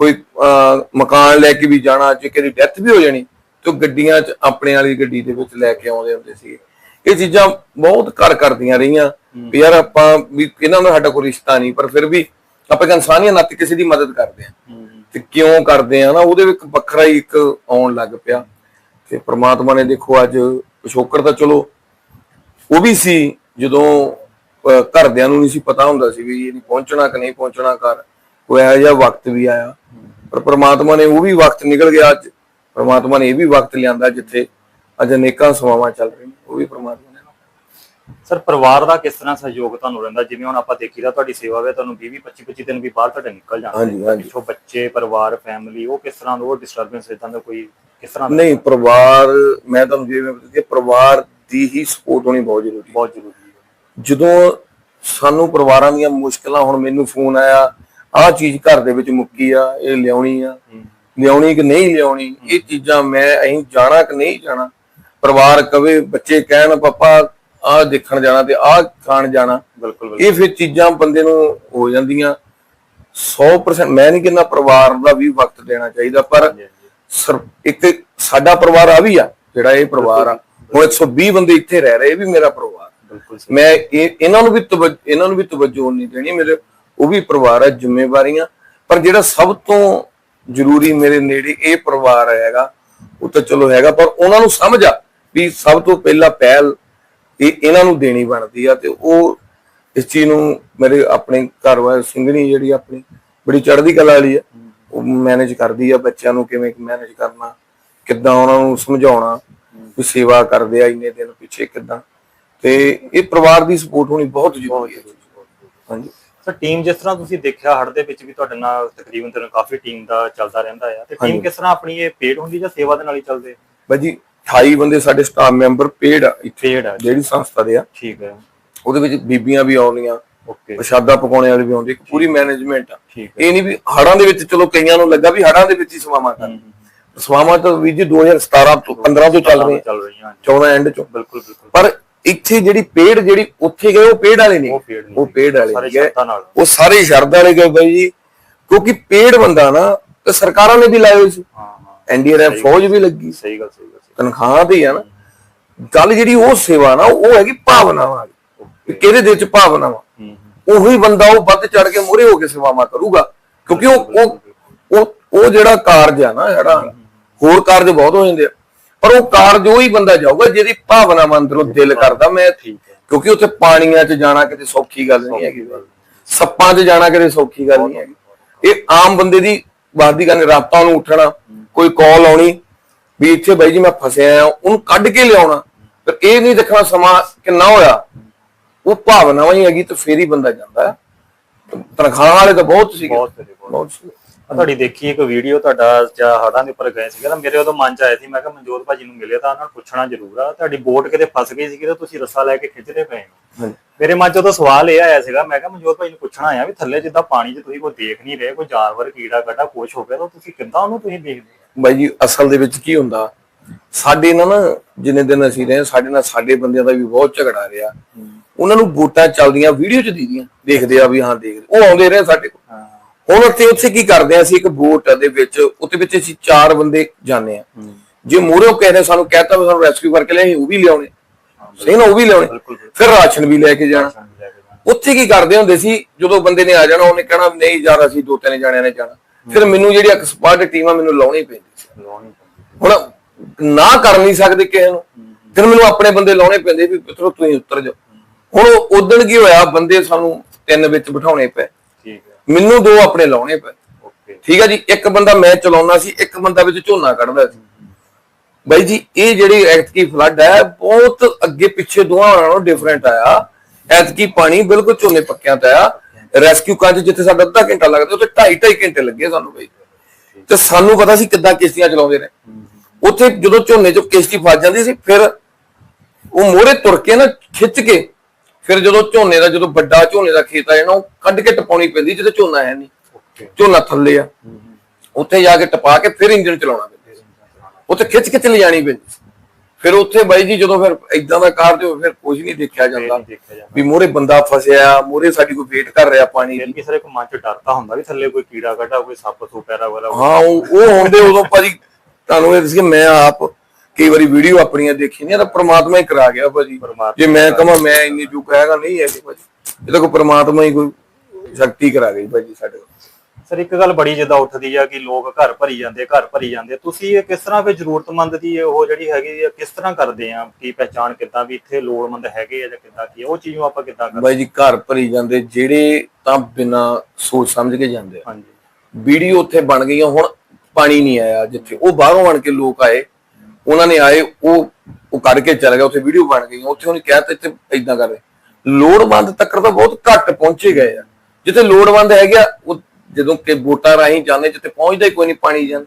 ਕੋਈ ਅਹ, ਮਕਾਨ ਲੈ ਕੇ ਵੀ ਜਾਣਾ ਜੇ ਕਿਹਦੀ ਡੈਥ ਵੀ ਹੋ ਜਾਣੀ ਤੇ ਉਹ ਗੱਡੀਆਂ 'ਚ ਆਪਣੇ ਵਾਲੀ ਗੱਡੀ ਦੇ ਵਿੱਚ ਲੈ ਕੇ ਆਉਂਦੇ ਹੁੰਦੇ ਸੀ ਇਹ ਚੀਜ਼ਾਂ ਬਹੁਤ ਕਰ ਕਰਦੀਆਂ ਰਹੀਆਂ। ਵੀ ਯਾਰ ਆਪਾਂ ਵੀ ਇਹਨਾਂ ਨਾਲ ਸਾਡਾ ਕੋਈ ਰਿਸ਼ਤਾ ਨਹੀਂ ਪਰ ਫਿਰ ਵੀ ਆਪਾਂ ਇਨਸਾਨੀਅਤ ਨਾਤੇ ਕਿਸੇ ਦੀ ਮਦਦ ਕਰਦੇ ਆ ਤੇ ਕਿਉਂ ਕਰਦੇ ਆ ਨਾ ਉਹਦੇ ਵਿੱਚ ਵੱਖਰਾ ਹੀ ਇੱਕ ਆਉਣ ਲੱਗ ਪਿਆ। ਤੇ ਪ੍ਰਮਾਤਮਾ ਨੇ ਦੇਖੋ ਅੱਜ ਪਿਛੋਕੜ ਤਾਂ ਚਲੋ ਉਹ ਵੀ ਸੀ ਜਦੋਂ ਘਰਦਿਆਂ ਨੂੰ ਨਹੀਂ ਸੀ ਪਤਾ ਹੁੰਦਾ ਸੀ ਵੀ ਇਹ ਨਹੀਂ ਪਹੁੰਚਣਾ ਕਿ ਨਹੀਂ ਪਹੁੰਚਣਾ ਕਰ ਕੋਈ ਇਹੋ ਜਿਹਾ ਵਕਤ ਵੀ ਆਇਆ। ਪਰ ਪ੍ਰਮਾਤਮਾ ਨੇ ਉਹ ਵੀ ਵਕਤ ਨਿਕਲ ਗਿਆ ਅੱਜ। ਪ੍ਰਮਾਤਮਾ ਨੇ ਇਹ ਵੀ ਵਕਤ ਲਿਆਂਦਾ ਜਿੱਥੇ ਅੱਜ ਅਨੇਕਾਂ ਸਮਾਵਾਂ ਚੱਲ ਰਹੀਆਂ ਉਹ ਵੀ ਪ੍ਰਮਾਤਮਾ ਨੇ ਸਰ ਪਰਿਵਾਰ ਦਾ ਕਿਸ ਤਰ੍ਹਾਂ ਸਹਿਯੋਗ ਤੁਹਾਨੂੰ ਰਹਿੰਦਾ? ਜਿਵੇਂ ਹੁਣ ਆਪਾਂ ਦੇਖੀਦਾ ਤੁਹਾਡੀ ਸੇਵਾ ਵੇ ਤੁਹਾਨੂੰ 20 25 25 ਦਿਨ ਵੀ ਬਾਹਰ ਤੁਹਾਡੇ ਨਿਕਲ ਜਾਂਦੇ ਹਾਂਜੀ, ਹਾਂਜੀ। ਪਿੱਛੋਂ ਬੱਚੇ ਪਰਿਵਾਰ ਫੈਮਿਲੀ ਉਹ ਕਿਸ ਤਰ੍ਹਾਂ ਦਾ ਉਹ ਡਿਸਟਰਬੈਂਸ ਇਦਾਂ ਦਾ ਕੋਈ ਕਿਸ ਤਰ੍ਹਾਂ ਨਹੀਂ ਪਰਿਵਾਰ ਮੈਂ ਤੁਹਾਨੂੰ ਜਿਵੇਂ ਬਤਾਇਆ ਪਰਿਵਾਰ ਦੀ ਹੀ ਸਪੋਰਟ ਹੋਣੀ ਬਹੁਤ ਜ਼ਰੂਰੀ ਬਹੁਤ ਜ਼ਰੂਰੀ ਜਦੋਂ ਸਾਨੂੰ ਪਰਿਵਾਰਾਂ ਦੀਆਂ ਮੁਸ਼ਕਲਾਂ ਹੁਣ ਮੈਨੂੰ ਫੋਨ ਆਇਆ ਆਹ ਚੀਜ਼ ਘਰ ਦੇ ਵਿੱਚ ਮੁੱਕੀ ਆ ਇਹ ਲਿਆਉਣੀ ਆ ਲਿਆਉਣੀ ਕਿ ਨਹੀਂ ਲਿਆਉਣੀ ਇਹ ਚੀਜ਼ਾਂ ਮੈਂ ਅਹੀਂ ਜਾਣਾ ਕਿ ਨਹੀਂ ਜਾਣਾ। ਪਰਿਵਾਰ ਕਵੇ ਬੱਚੇ ਕਹਿਣ ਪਾਪਾ ਆਹ ਦੇਖਣ ਜਾਣਾ ਤੇ ਆਹ ਖਾਣ ਜਾਣਾ। ਬਿਲਕੁਲ ਇਹ ਫਿਰ ਚੀਜ਼ਾਂ ਬੰਦੇ ਨੂੰ ਹੋ ਜਾਂਦੀਆਂ। 100% ਮੈਂ ਨਹੀਂ ਕਹਿੰਦਾ ਪਰਿਵਾਰ ਦਾ ਵੀ ਵਕਤ ਦੇਣਾ ਚਾਹੀਦਾ ਪਰ ਇੱਕ ਸਾਡਾ ਪਰਿਵਾਰ ਆ ਵੀ ਆ ਜਿਹੜਾ ਇਹ ਪਰਿਵਾਰ ਆ। ਹੁਣ 120 ਬੰਦੇ ਇੱਥੇ ਰਹਿ ਰਹੇ ਇਹ ਵੀ ਮੇਰਾ ਪਰਿਵਾਰ। ਬਿਲਕੁਲ। ਮੈਂ ਇਹ ਇਹਨਾਂ ਨੂੰ ਵੀ ਇਹਨਾਂ ਨੂੰ ਵੀ ਤਵੱਜੋ ਨਹੀਂ ਦੇਣੀ ਮੇਰੇ ਉਹ ਵੀ ਪਰਿਵਾਰ ਹੈ ਜ਼ਿੰਮੇਵਾਰੀਆਂ। ਪਰ ਜਿਹੜਾ ਸਭ ਤੋਂ ਜ਼ਰੂਰੀ ਮੇਰੇ ਨੇੜੇ ਇਹ ਪਰਿਵਾਰ ਹੈਗਾ, ਉਹ ਤਾਂ ਚਲੋ ਹੈਗਾ, ਪਰ ਉਹਨਾਂ ਨੂੰ ਸਮਝ ਆ ਵੀ ਸਭ ਤੋਂ ਪਹਿਲਾਂ ਪਹਿਲ ਇਹ ਇਹਨਾਂ ਨੂੰ ਦੇਣੀ ਬਣਦੀ ਆ ਤੇ ਉਹ ਇਸ ਚੀਜ਼ ਨੂੰ ਮੇਰੇ ਆਪਣੇ ਘਰ ਵਾਲੇ ਸਿੰਘਣੀ ਜਿਹੜੀ ਆਪਣੀ ਬੜੀ ਚੜ੍ਹਦੀ ਕਲਾ ਵਾਲੀ ਆ, ਉਹ ਮੈਨੇਜ ਕਰਦੀ ਆ ਬੱਚਿਆਂ ਨੂੰ ਕਿਵੇਂ ਮੈਨੇਜ ਕਰਨਾ, ਕਿੱਦਾਂ ਉਹਨਾਂ ਨੂੰ ਸਮਝਾਉਣਾ, ਵੀ ਸੇਵਾ ਕਰਦੇ ਆ ਇੰਨੇ ਦਿਨ ਪਿੱਛੇ ਕਿੱਦਾਂ, ਤੇ ਇਹ ਪਰਿਵਾਰ ਦੀ ਸਪੋਰਟ ਹੋਣੀ ਬਹੁਤ ਜ਼ਰੂਰੀ ਹੈ। ਹਾਂਜੀ। ਸਰ ਟੀਮ ਜਿਸ ਤਰ੍ਹਾਂ ਤੁਸੀਂ ਦੇਖਿਆ ਹੜ ਦੇ ਵਿੱਚ ਵੀ ਤੁਹਾਡੇ ਨਾਲ ਤਕਰੀਬਨ ਤੇਰੇ ਕਾਫੀ ਟੀਮ ਦਾ ਚੱਲਦਾ ਰਹਿੰਦਾ ਆ ਤੇ ਟੀਮ। ਕਿਸ ਤਰ੍ਹਾਂ ਆਪਣੀ ਇਹ ਪੇਡ ਹੁੰਦੀ ਜਾਂ ਸੇਵਾ ਦੇ ਨਾਲ ਹੀ ਚੱਲਦੇ? ਬਾਈ ਜੀ 28 ਬੰਦੇ ਸਾਡੇ ਸਟਾਫ ਮੈਂਬਰ ਪੇਡ ਆ ਪੇਡ ਆ ਜਿਹੜੀ ਸੰਸਥਾ ਦੇ ਆ। ਠੀਕ ਹੈ ਉਹਦੇ ਵਿੱਚ ਬੀਬੀਆਂ ਵੀ ਆਉਂਦੀਆਂ ਓਕੇ ਪ੍ਰਸ਼ਾਦਾ ਪਕਾਉਣੇ ਵਾਲੇ ਵੀ ਆਉਂਦੇ ਇੱਕ ਪੂਰੀ ਮੈਨੇਜਮੈਂਟ ਆ। ਇਹ ਨਹੀਂ ਵੀ ਹੜਾਂ ਦੇ ਵਿੱਚ ਚਲੋ ਕਈਆਂ ਨੂੰ ਲੱਗਾ ਵੀ ਹੜਾਂ ਦੇ ਵਿੱਚ ਹੀ ਸਵਾਵਾਂ ਕਰ ਸਵਾਵਾਂ ਤਾਂ ਵੀ ਜੀ 2017 ਤੋਂ 15 ਤੋਂ ਚੱਲ ਰਹੀ ਚੱਲ ਰਹੀਆਂ 14 ਐਂਡ ਚੋਂ। ਬਿਲਕੁਲ ਬਿਲਕੁਲ। ਪਰ ਇੱਥੇ ਜਿਹੜੀ ਪੇੜ ਜਿਹੜੀ ਉੱਥੇ ਗਏ ਉਹ ਪੇੜ ਵਾਲੇ ਨਹੀਂ ਉਹ ਪੇੜ ਵਾਲੇ ਸਾਰੇ ਗਏ ਸ਼ਰਤਾਂ ਨਾਲ। ਉਹ ਸਾਰੇ ਸ਼ਰਦ ਵਾਲੇ ਗਏ ਬਾਈ ਜੀ। ਕਿਉਂਕਿ ਪੇੜ ਬੰਦਾ ਨਾ ਤੇ ਸਰਕਾਰਾਂ ਨੇ ਵੀ ਲਾਏ ਹੋਏ ਸੀ। ਹਾਂ ਹਾਂ। ਐਨਡੀਆਰਐਫ ਫੌਜ ਵੀ ਲੱਗੀ ਸੀ। ਸਹੀ ਗੱਲ ਸਹੀ ਗੱਲ ਸਹੀ ਤਨਖਾਹ ਤੇ ਹੀ ਆ ਨਾ। ਗੱਲ ਜਿਹੜੀ ਉਹ ਸੇਵਾ ਨਾ ਉਹ ਹੈਗੀ ਭਾਵਨਾਵਾਂ ਵਾਲੀ। ਵੀ ਕਿਹਦੇ ਦਿਲ ਚ ਭਾਵਨਾਵਾਂ? ਹੂੰ ਹੂੰ। ਉਹੀ ਬੰਦਾ ਉਹ ਵੱਧ ਚੜ ਕੇ ਮੂਹਰੇ ਹੋ ਕੇ ਸੇਵਾਵਾਂ ਕਰੂਗਾ। ਕਿਉਂਕਿ ਉਹ ਉਹ ਉਹ ਉਹ ਜਿਹੜਾ ਕਾਰਜ ਆ ਨਾ ਜਿਹੜਾ ਹੋਰ ਕਾਰਜ ਬਹੁਤ ਹੋ ਜਾਂਦੇ ਆ। ਪਰ ਉਹ ਕਾਰਜ ਉਹੀ ਬੰਦਾ ਜਾਊਗਾ ਜਿਹਦੀ ਭਾਵਨਾਵਾਂ ਅੰਦਰੋਂ ਦਿਲ ਕਰਦਾ ਮੈਂ ਠੀਕ ਹੈ। ਕਿਉਂਕਿ ਉੱਥੇ ਪਾਣੀਆਂ 'ਚ ਜਾਣਾ ਕਿਤੇ ਸੌਖੀ ਗੱਲ ਨਹੀਂ ਹੈਗੀ। ਸੱਪਾਂ 'ਚ ਜਾਣਾ ਕਿਤੇ ਸੌਖੀ ਗੱਲ ਨਹੀਂ ਹੈਗੀ। ਇਹ ਆਮ ਬੰਦੇ ਦੀ ਬਾਤ ਦੀ ਗੱਲ ਰਾਤਾਂ ਨੂੰ ਉੱਠਣਾ ਕੋਈ ਕਾਲ ਆਉਣੀ ਵੀ ਇੱਥੇ ਬਾਈ ਜੀ ਮੈਂ ਫਸਿਆ ਆ ਉਹਨੂੰ ਕੱਢ ਕੇ ਲਿਆਉਣਾ। ਪਰ ਇਹ ਨਹੀਂ ਦੇਖਣਾ ਸਮਾਂ ਕਿੰਨਾ ਹੋਇਆ। ਉਹ ਭਾਵਨਾਵਾਂ ਹੀ ਹੈਗੀ ਤਾਂ ਫੇਰ ਹੀ ਬੰਦਾ ਜਾਂਦਾ। ਤਨਖਾਹ ਵਾਲੇ ਤਾਂ ਬਹੁਤ ਸੀਗੇ। ਬਹੁਤ ਬਹੁਤ ਸੀਗੇ। ਆ ਤੁਹਾਡੀ ਦੇਖੀ ਇੱਕ ਵੀਡੀਓ ਤੁਹਾਡਾ ਜਾਂ ਹੜਾਂ ਦੇ ਉੱਪਰ ਗਏ ਸੀਗੇ ਤਾਂ ਮੇਰੇ ਉਦੋਂ ਮਨ ਚ ਆਇਆ ਸੀ ਮੈਂ ਕਿਹਾ ਮਨਜੋਤ ਭਾਜੀ ਨੂੰ ਮਿਲਿਆ ਤਾਂ ਉਹਨਾਂ ਨੂੰ ਪੁੱਛਣਾ ਜ਼ਰੂਰ ਆ। ਤੁਹਾਡੀ ਬੋਟ ਕਿਤੇ ਫਸ ਗਈ ਸੀ ਕਿ ਤੁਸੀਂ ਰੱਸਾ ਲੈ ਕੇ ਖਿੱਚਦੇ ਪਏ ਹੋ। ਮੇਰੇ ਮਨ ਚ ਉਦੋਂ ਸਵਾਲ ਇਹ ਆਇਆ ਸੀਗਾ ਮੈਂ ਕਿਹਾ ਮਨਜੋਤ ਭਾਈ ਨੂੰ ਪੁੱਛਣਾ ਆਇਆ ਵੀ ਥੱਲੇ ਜਿੱਦਾਂ ਪਾਣੀ 'ਚ ਤੁਸੀਂ ਕੋਈ ਦੇਖ ਨਹੀਂ ਰਹੇ ਕੋਈ ਜਾਨਵਰ ਕੀੜਾ ਕੱਟਾ ਕੁਛ ਹੋ ਗਿਆ ਤਾਂ ਤੁਸੀਂ ਕਿੱਦਾਂ ਉਹਨੂੰ ਤੁਸੀਂ ਦੇਖਦੇ ਬਾਈ ਜੀ ਅਸਲ ਦੇ ਵਿੱਚ ਕੀ ਹੁੰਦਾ ਸਾਡੇ ਨਾਲ ਨਾ ਜਿੰਨੇ ਦਿਨ ਅਸੀਂ ਰਹੇ ਸਾਡੇ ਨਾਲ ਸਾਡੇ ਬੰਦਿਆਂ ਦਾ ਵੀ ਬਹੁਤ ਝਗੜਾ ਰਿਹਾ। ਉਹਨਾਂ ਨੂੰ ਵੋਟਾਂ ਚੱਲਦੀਆਂ ਵੀਡੀਓ ਚ ਦੀਦੀਆਂ ਦੇਖਦੇ ਆ ਵੀ ਹਾਂ ਦੇਖਦੇ ਉਹ ਆਉਂਦੇ ਰਹੇ ਸਾਡੇ ਕੋਲ। ਹੁਣ ਉੱਥੇ ਉੱਥੇ ਕੀ ਕਰਦੇ ਆ ਅਸੀਂ ਇੱਕ ਵੋਟ ਦੇ ਵਿੱਚ ਉੱਤੇ ਵਿੱਚ ਅਸੀਂ ਚਾਰ ਬੰਦੇ ਜਾਂਦੇ ਆ। ਜੇ ਮੂਹਰੇ ਉਹ ਕਹਿੰਦੇ ਸਾਨੂੰ ਕਹਿਤਾ ਵੀ ਸਾਨੂੰ ਰੈਸਕਿਊ ਕਰਕੇ ਲਿਆਈ ਉਹ ਵੀ ਲਿਆਉਣੇ। ਸਹੀ ਨਾ ਉਹ ਵੀ ਲਿਆਉਣੇ। ਫਿਰ ਰਾਸ਼ਨ ਵੀ ਲੈ ਕੇ ਜਾਣਾ। ਉੱਥੇ ਕੀ ਕਰਦੇ ਹੁੰਦੇ ਸੀ ਜਦੋਂ ਬੰਦੇ ਨੇ ਆ ਜਾਣਾ ਉਹਨੇ ਕਹਿਣਾ ਨਹੀਂ ਯਾਰ ਅਸੀਂ ਦੋ ਤਿੰਨ ਜਾਣਿਆਂ ਨੇ ਜਾਣਾ। ਫਿਰ ਮੈਨੂੰ ਜਿਹੜੀ ਐਕਸਪਰਟ ਟੀਮ ਆ ਮੈਨੂੰ ਲਾਉਣੀ ਪੈਂਦੀ ਸੀ। ਹੁਣ ਨਾ ਕਰ ਨਹੀਂ ਸਕਦੇ ਕਿਸੇ ਨੂੰ। ਫਿਰ ਮੈਨੂੰ ਆਪਣੇ ਬੰਦੇ ਲਾਉਣੇ ਪੈਂਦੇ ਵੀ ਪੁੱਤਰੋ ਤੁਸੀਂ ਉੱਤਰ ਜਾਓ। ਹੁਣ ਉਦੋਂ ਕੀ ਹੋਇਆ ਬੰਦੇ ਸਾਨੂੰ ਤਿੰਨ ਵਿੱਚ ਬਿਠਾਉਣੇ ਪਏ। ਮੈਨੂੰ ਦੋ ਆਪਣੇ ਲਾਉਣੇ ਪਏ। ਠੀਕ ਹੈ ਜੀ ਇੱਕ ਬੰਦਾ ਮੈਂ ਚਲਾਉਣਾ ਸੀ ਇੱਕ ਬੰਦਾ ਵਿੱਚ ਝੋਨਾ ਕੱਢਦਾ ਸੀ। ਬਾਈ ਜੀ ਇਹ ਜਿਹੜੀ ਐਤਕੀ ਫਲੱਡ ਹੈ ਬਹੁਤ ਅੱਗੇ ਪਿੱਛੇ ਦੋਹਾਂ ਨਾਲੋਂ ਡਿਫਰੈਂਟ ਆਇਆ। ਐਤਕੀ ਪਾਣੀ ਬਿਲਕੁਲ ਝੋਨੇ ਪੱਕਿਆਂ ਤੇ ਆਇਆ ਰੈਸਕਿਊ ਕਾਜ ਜਿੱਥੇ ਸਾਡਾ ਅੱਧਾ ਘੰਟਾ ਲੱਗਦਾ ਉੱਥੇ 2.5 2.5 ਘੰਟੇ ਲੱਗੇ ਸਾਨੂੰ ਬਾਈ। ਤੇ ਸਾਨੂੰ ਪਤਾ ਸੀ ਕਿੱਦਾਂ ਕਿਸ਼ਤੀਆਂ ਚਲਾਉਂਦੇ ਨੇ। ਉੱਥੇ ਜਦੋਂ ਝੋਨੇ 'ਚ ਕਿਸ਼ਤੀ ਫਸ ਜਾਂਦੀ ਸੀ ਫਿਰ ਉਹ ਮੋਹਰੇ ਤੁਰ ਕੇ ਨਾ ਖਿੱਚ ਕੇ ਫਿਰ ਜਦੋਂ ਝੋਨੇ ਦਾ ਜਦੋਂ ਵੱਡਾ ਝੋਨੇ ਦਾ ਖੇਤ ਆ ਜਾਣਾ ਉਹ ਕੱਢ ਕੇ ਟਪਾਉਣੀ ਪੈਂਦੀ ਜਿੱਥੇ ਝੋਨਾ ਹੈ ਨਹੀਂ। ਝੋਨਾ ਥੱਲੇ ਆ। ਉੱਥੇ ਜਾ ਕੇ ਟਪਾ ਕੇ ਫਿਰ ਇੰਜਨ ਚਲਾਉਣਾ ਪੈਂਦਾ। ਸੀ ਉੱਥੇ ਖਿੱਚ ਕੇ ਚਲੀ ਜਾਣੀ ਪੈਂਦੀ। ਸੀ ਫਿਰ ਉੱਥੇ ਬਾਈ ਜੀ ਜਦੋਂ ਫਿਰ ਇਦਾਂ ਦਾ ਕਾਰ ਤੇ ਫਿਰ ਕੁਝ ਨਹੀਂ ਦੇਖਿਆ ਜਾਂਦਾ। ਜਾਂਦਾ। ਵੀ ਮੋਹਰੇ ਬੰਦਾ ਫਸਿਆ ਮੋਹਰੇ ਸਾਡੀ ਕੋਈ ਵੇਟ ਕਰ ਰਿਹਾ ਪਾਣੀ ਦੀ। ਕਿਸੇ ਕੋ ਮਨ ਚ ਡਰਤਾ ਹੁੰਦਾ ਵੀ ਥੱਲੇ ਕੋਈ ਕੀੜਾ ਕੱਢਾ ਕੋਈ ਸੱਪ ਸੂਪੈਰਾ ਵਾਲਾ ਹਾਂ ਉਹ ਹੁੰਦੇ ਉਦੋਂ ਭਾਜੀ ਤੁਹਾਨੂੰ ਇਹ ਦੱਸੀਏ ਮੈਂ ਆਪ ਕਈ ਵਾਰੀ ਵੀਡੀਓ ਆਪਣੀਆਂ ਦੇਖੀ ਨਹੀਂ ਤਾਂ ਪ੍ਰਮਾਤਮਾ ਹੀ ਕਰਾ ਗਿਆ ਭਾਜੀ। ਜੇ ਮੈਂ ਕਹਾਂ ਮੈਂ ਇੰਨੀ ਚੁੱਕ ਹੈਗਾ ਨਹੀਂ ਹੈਗੇ ਭਾਜੀ। ਇਹ ਤਾਂ ਕੋਈ ਪ੍ਰਮਾਤਮਾ ਹੀ ਕੋਈ ਸ਼ਕਤੀ ਕਰਾ ਗਈ ਭਾਜੀ ਸਾਡੇ ਸਰ ਇੱਕ ਗੱਲ ਬੜੀ ਜਿੱਦਾਂ ਉੱਠਦੀ ਆ ਕਿ ਲੋਕ ਘਰ ਭਰੀ ਜਾਂਦੇ ਘਰ ਭਰੀ ਜਾਂਦੇ ਤੁਸੀਂ ਇਹ ਕਿਸ ਤਰ੍ਹਾਂ ਫਿਰ ਜ਼ਰੂਰਤਮੰਦ ਦੀ ਉਹ ਜਿਹੜੀ ਹੈਗੀ ਆ ਕਿਸ ਤਰ੍ਹਾਂ ਕਰਦੇ ਆ ਕੀ ਪਹਿਚਾਣ ਕਿੱਦਾਂ ਵੀ ਇੱਥੇ ਲੋੜਵੰਦ ਹੈਗੇ ਆ ਜਾਂ ਕਿੱਦਾਂ ਕੀ? ਉਹ ਚੀਜ਼ ਨੂੰ ਆਪਾਂ ਕਿੱਦਾਂ ਕਰਦੇ ਬਾਈ ਜੀ ਘਰ ਭਰੀ ਜਾਂਦੇ ਜਿਹੜੇ ਤਾਂ ਬਿਨਾ ਸੋਚ ਸਮਝ ਕੇ ਜਾਂਦੇ ਆ। ਹਾਂਜੀ। ਵੀਡੀਓ ਉੱਥੇ ਬਣ ਗਈਆਂ ਹੁਣ ਪਾਣੀ ਨਹੀਂ ਆਇਆ ਜਿੱਥੇ। ਉਹ ਬਾਹਰੋਂ ਆਣ ਕੇ ਲੋਕ ਆਏ ਉਹਨਾਂ ਨੇ ਆਏ ਉਹ ਉਹ ਕਰਕੇ ਚਲੇ ਗਿਆ ਉੱਥੇ ਵੀਡੀਓ ਬਣ ਗਈ ਉੱਥੇ ਉਹਨੇ ਕਿਹਾ ਤੇ ਇੱਥੇ ਇਦਾਂ ਕਰਦੇ ਲੋੜਵੰਦ ਤੱਕ ਤਾਂ ਬਹੁਤ ਘੱਟ ਪਹੁੰਚੇ ਗਏ ਆ। ਜਿੱਥੇ ਲੋੜਵੰਦ ਹੈਗੇ ਉਹ ਜਦੋਂ ਕਿ ਵੋਟਾਂ ਰਾਹੀਂ ਜਾਂਦੇ ਜਿੱਥੇ ਪਹੁੰਚਦਾ ਹੀ ਕੋਈ ਨਹੀਂ ਪਾਣੀ ਜਾਂ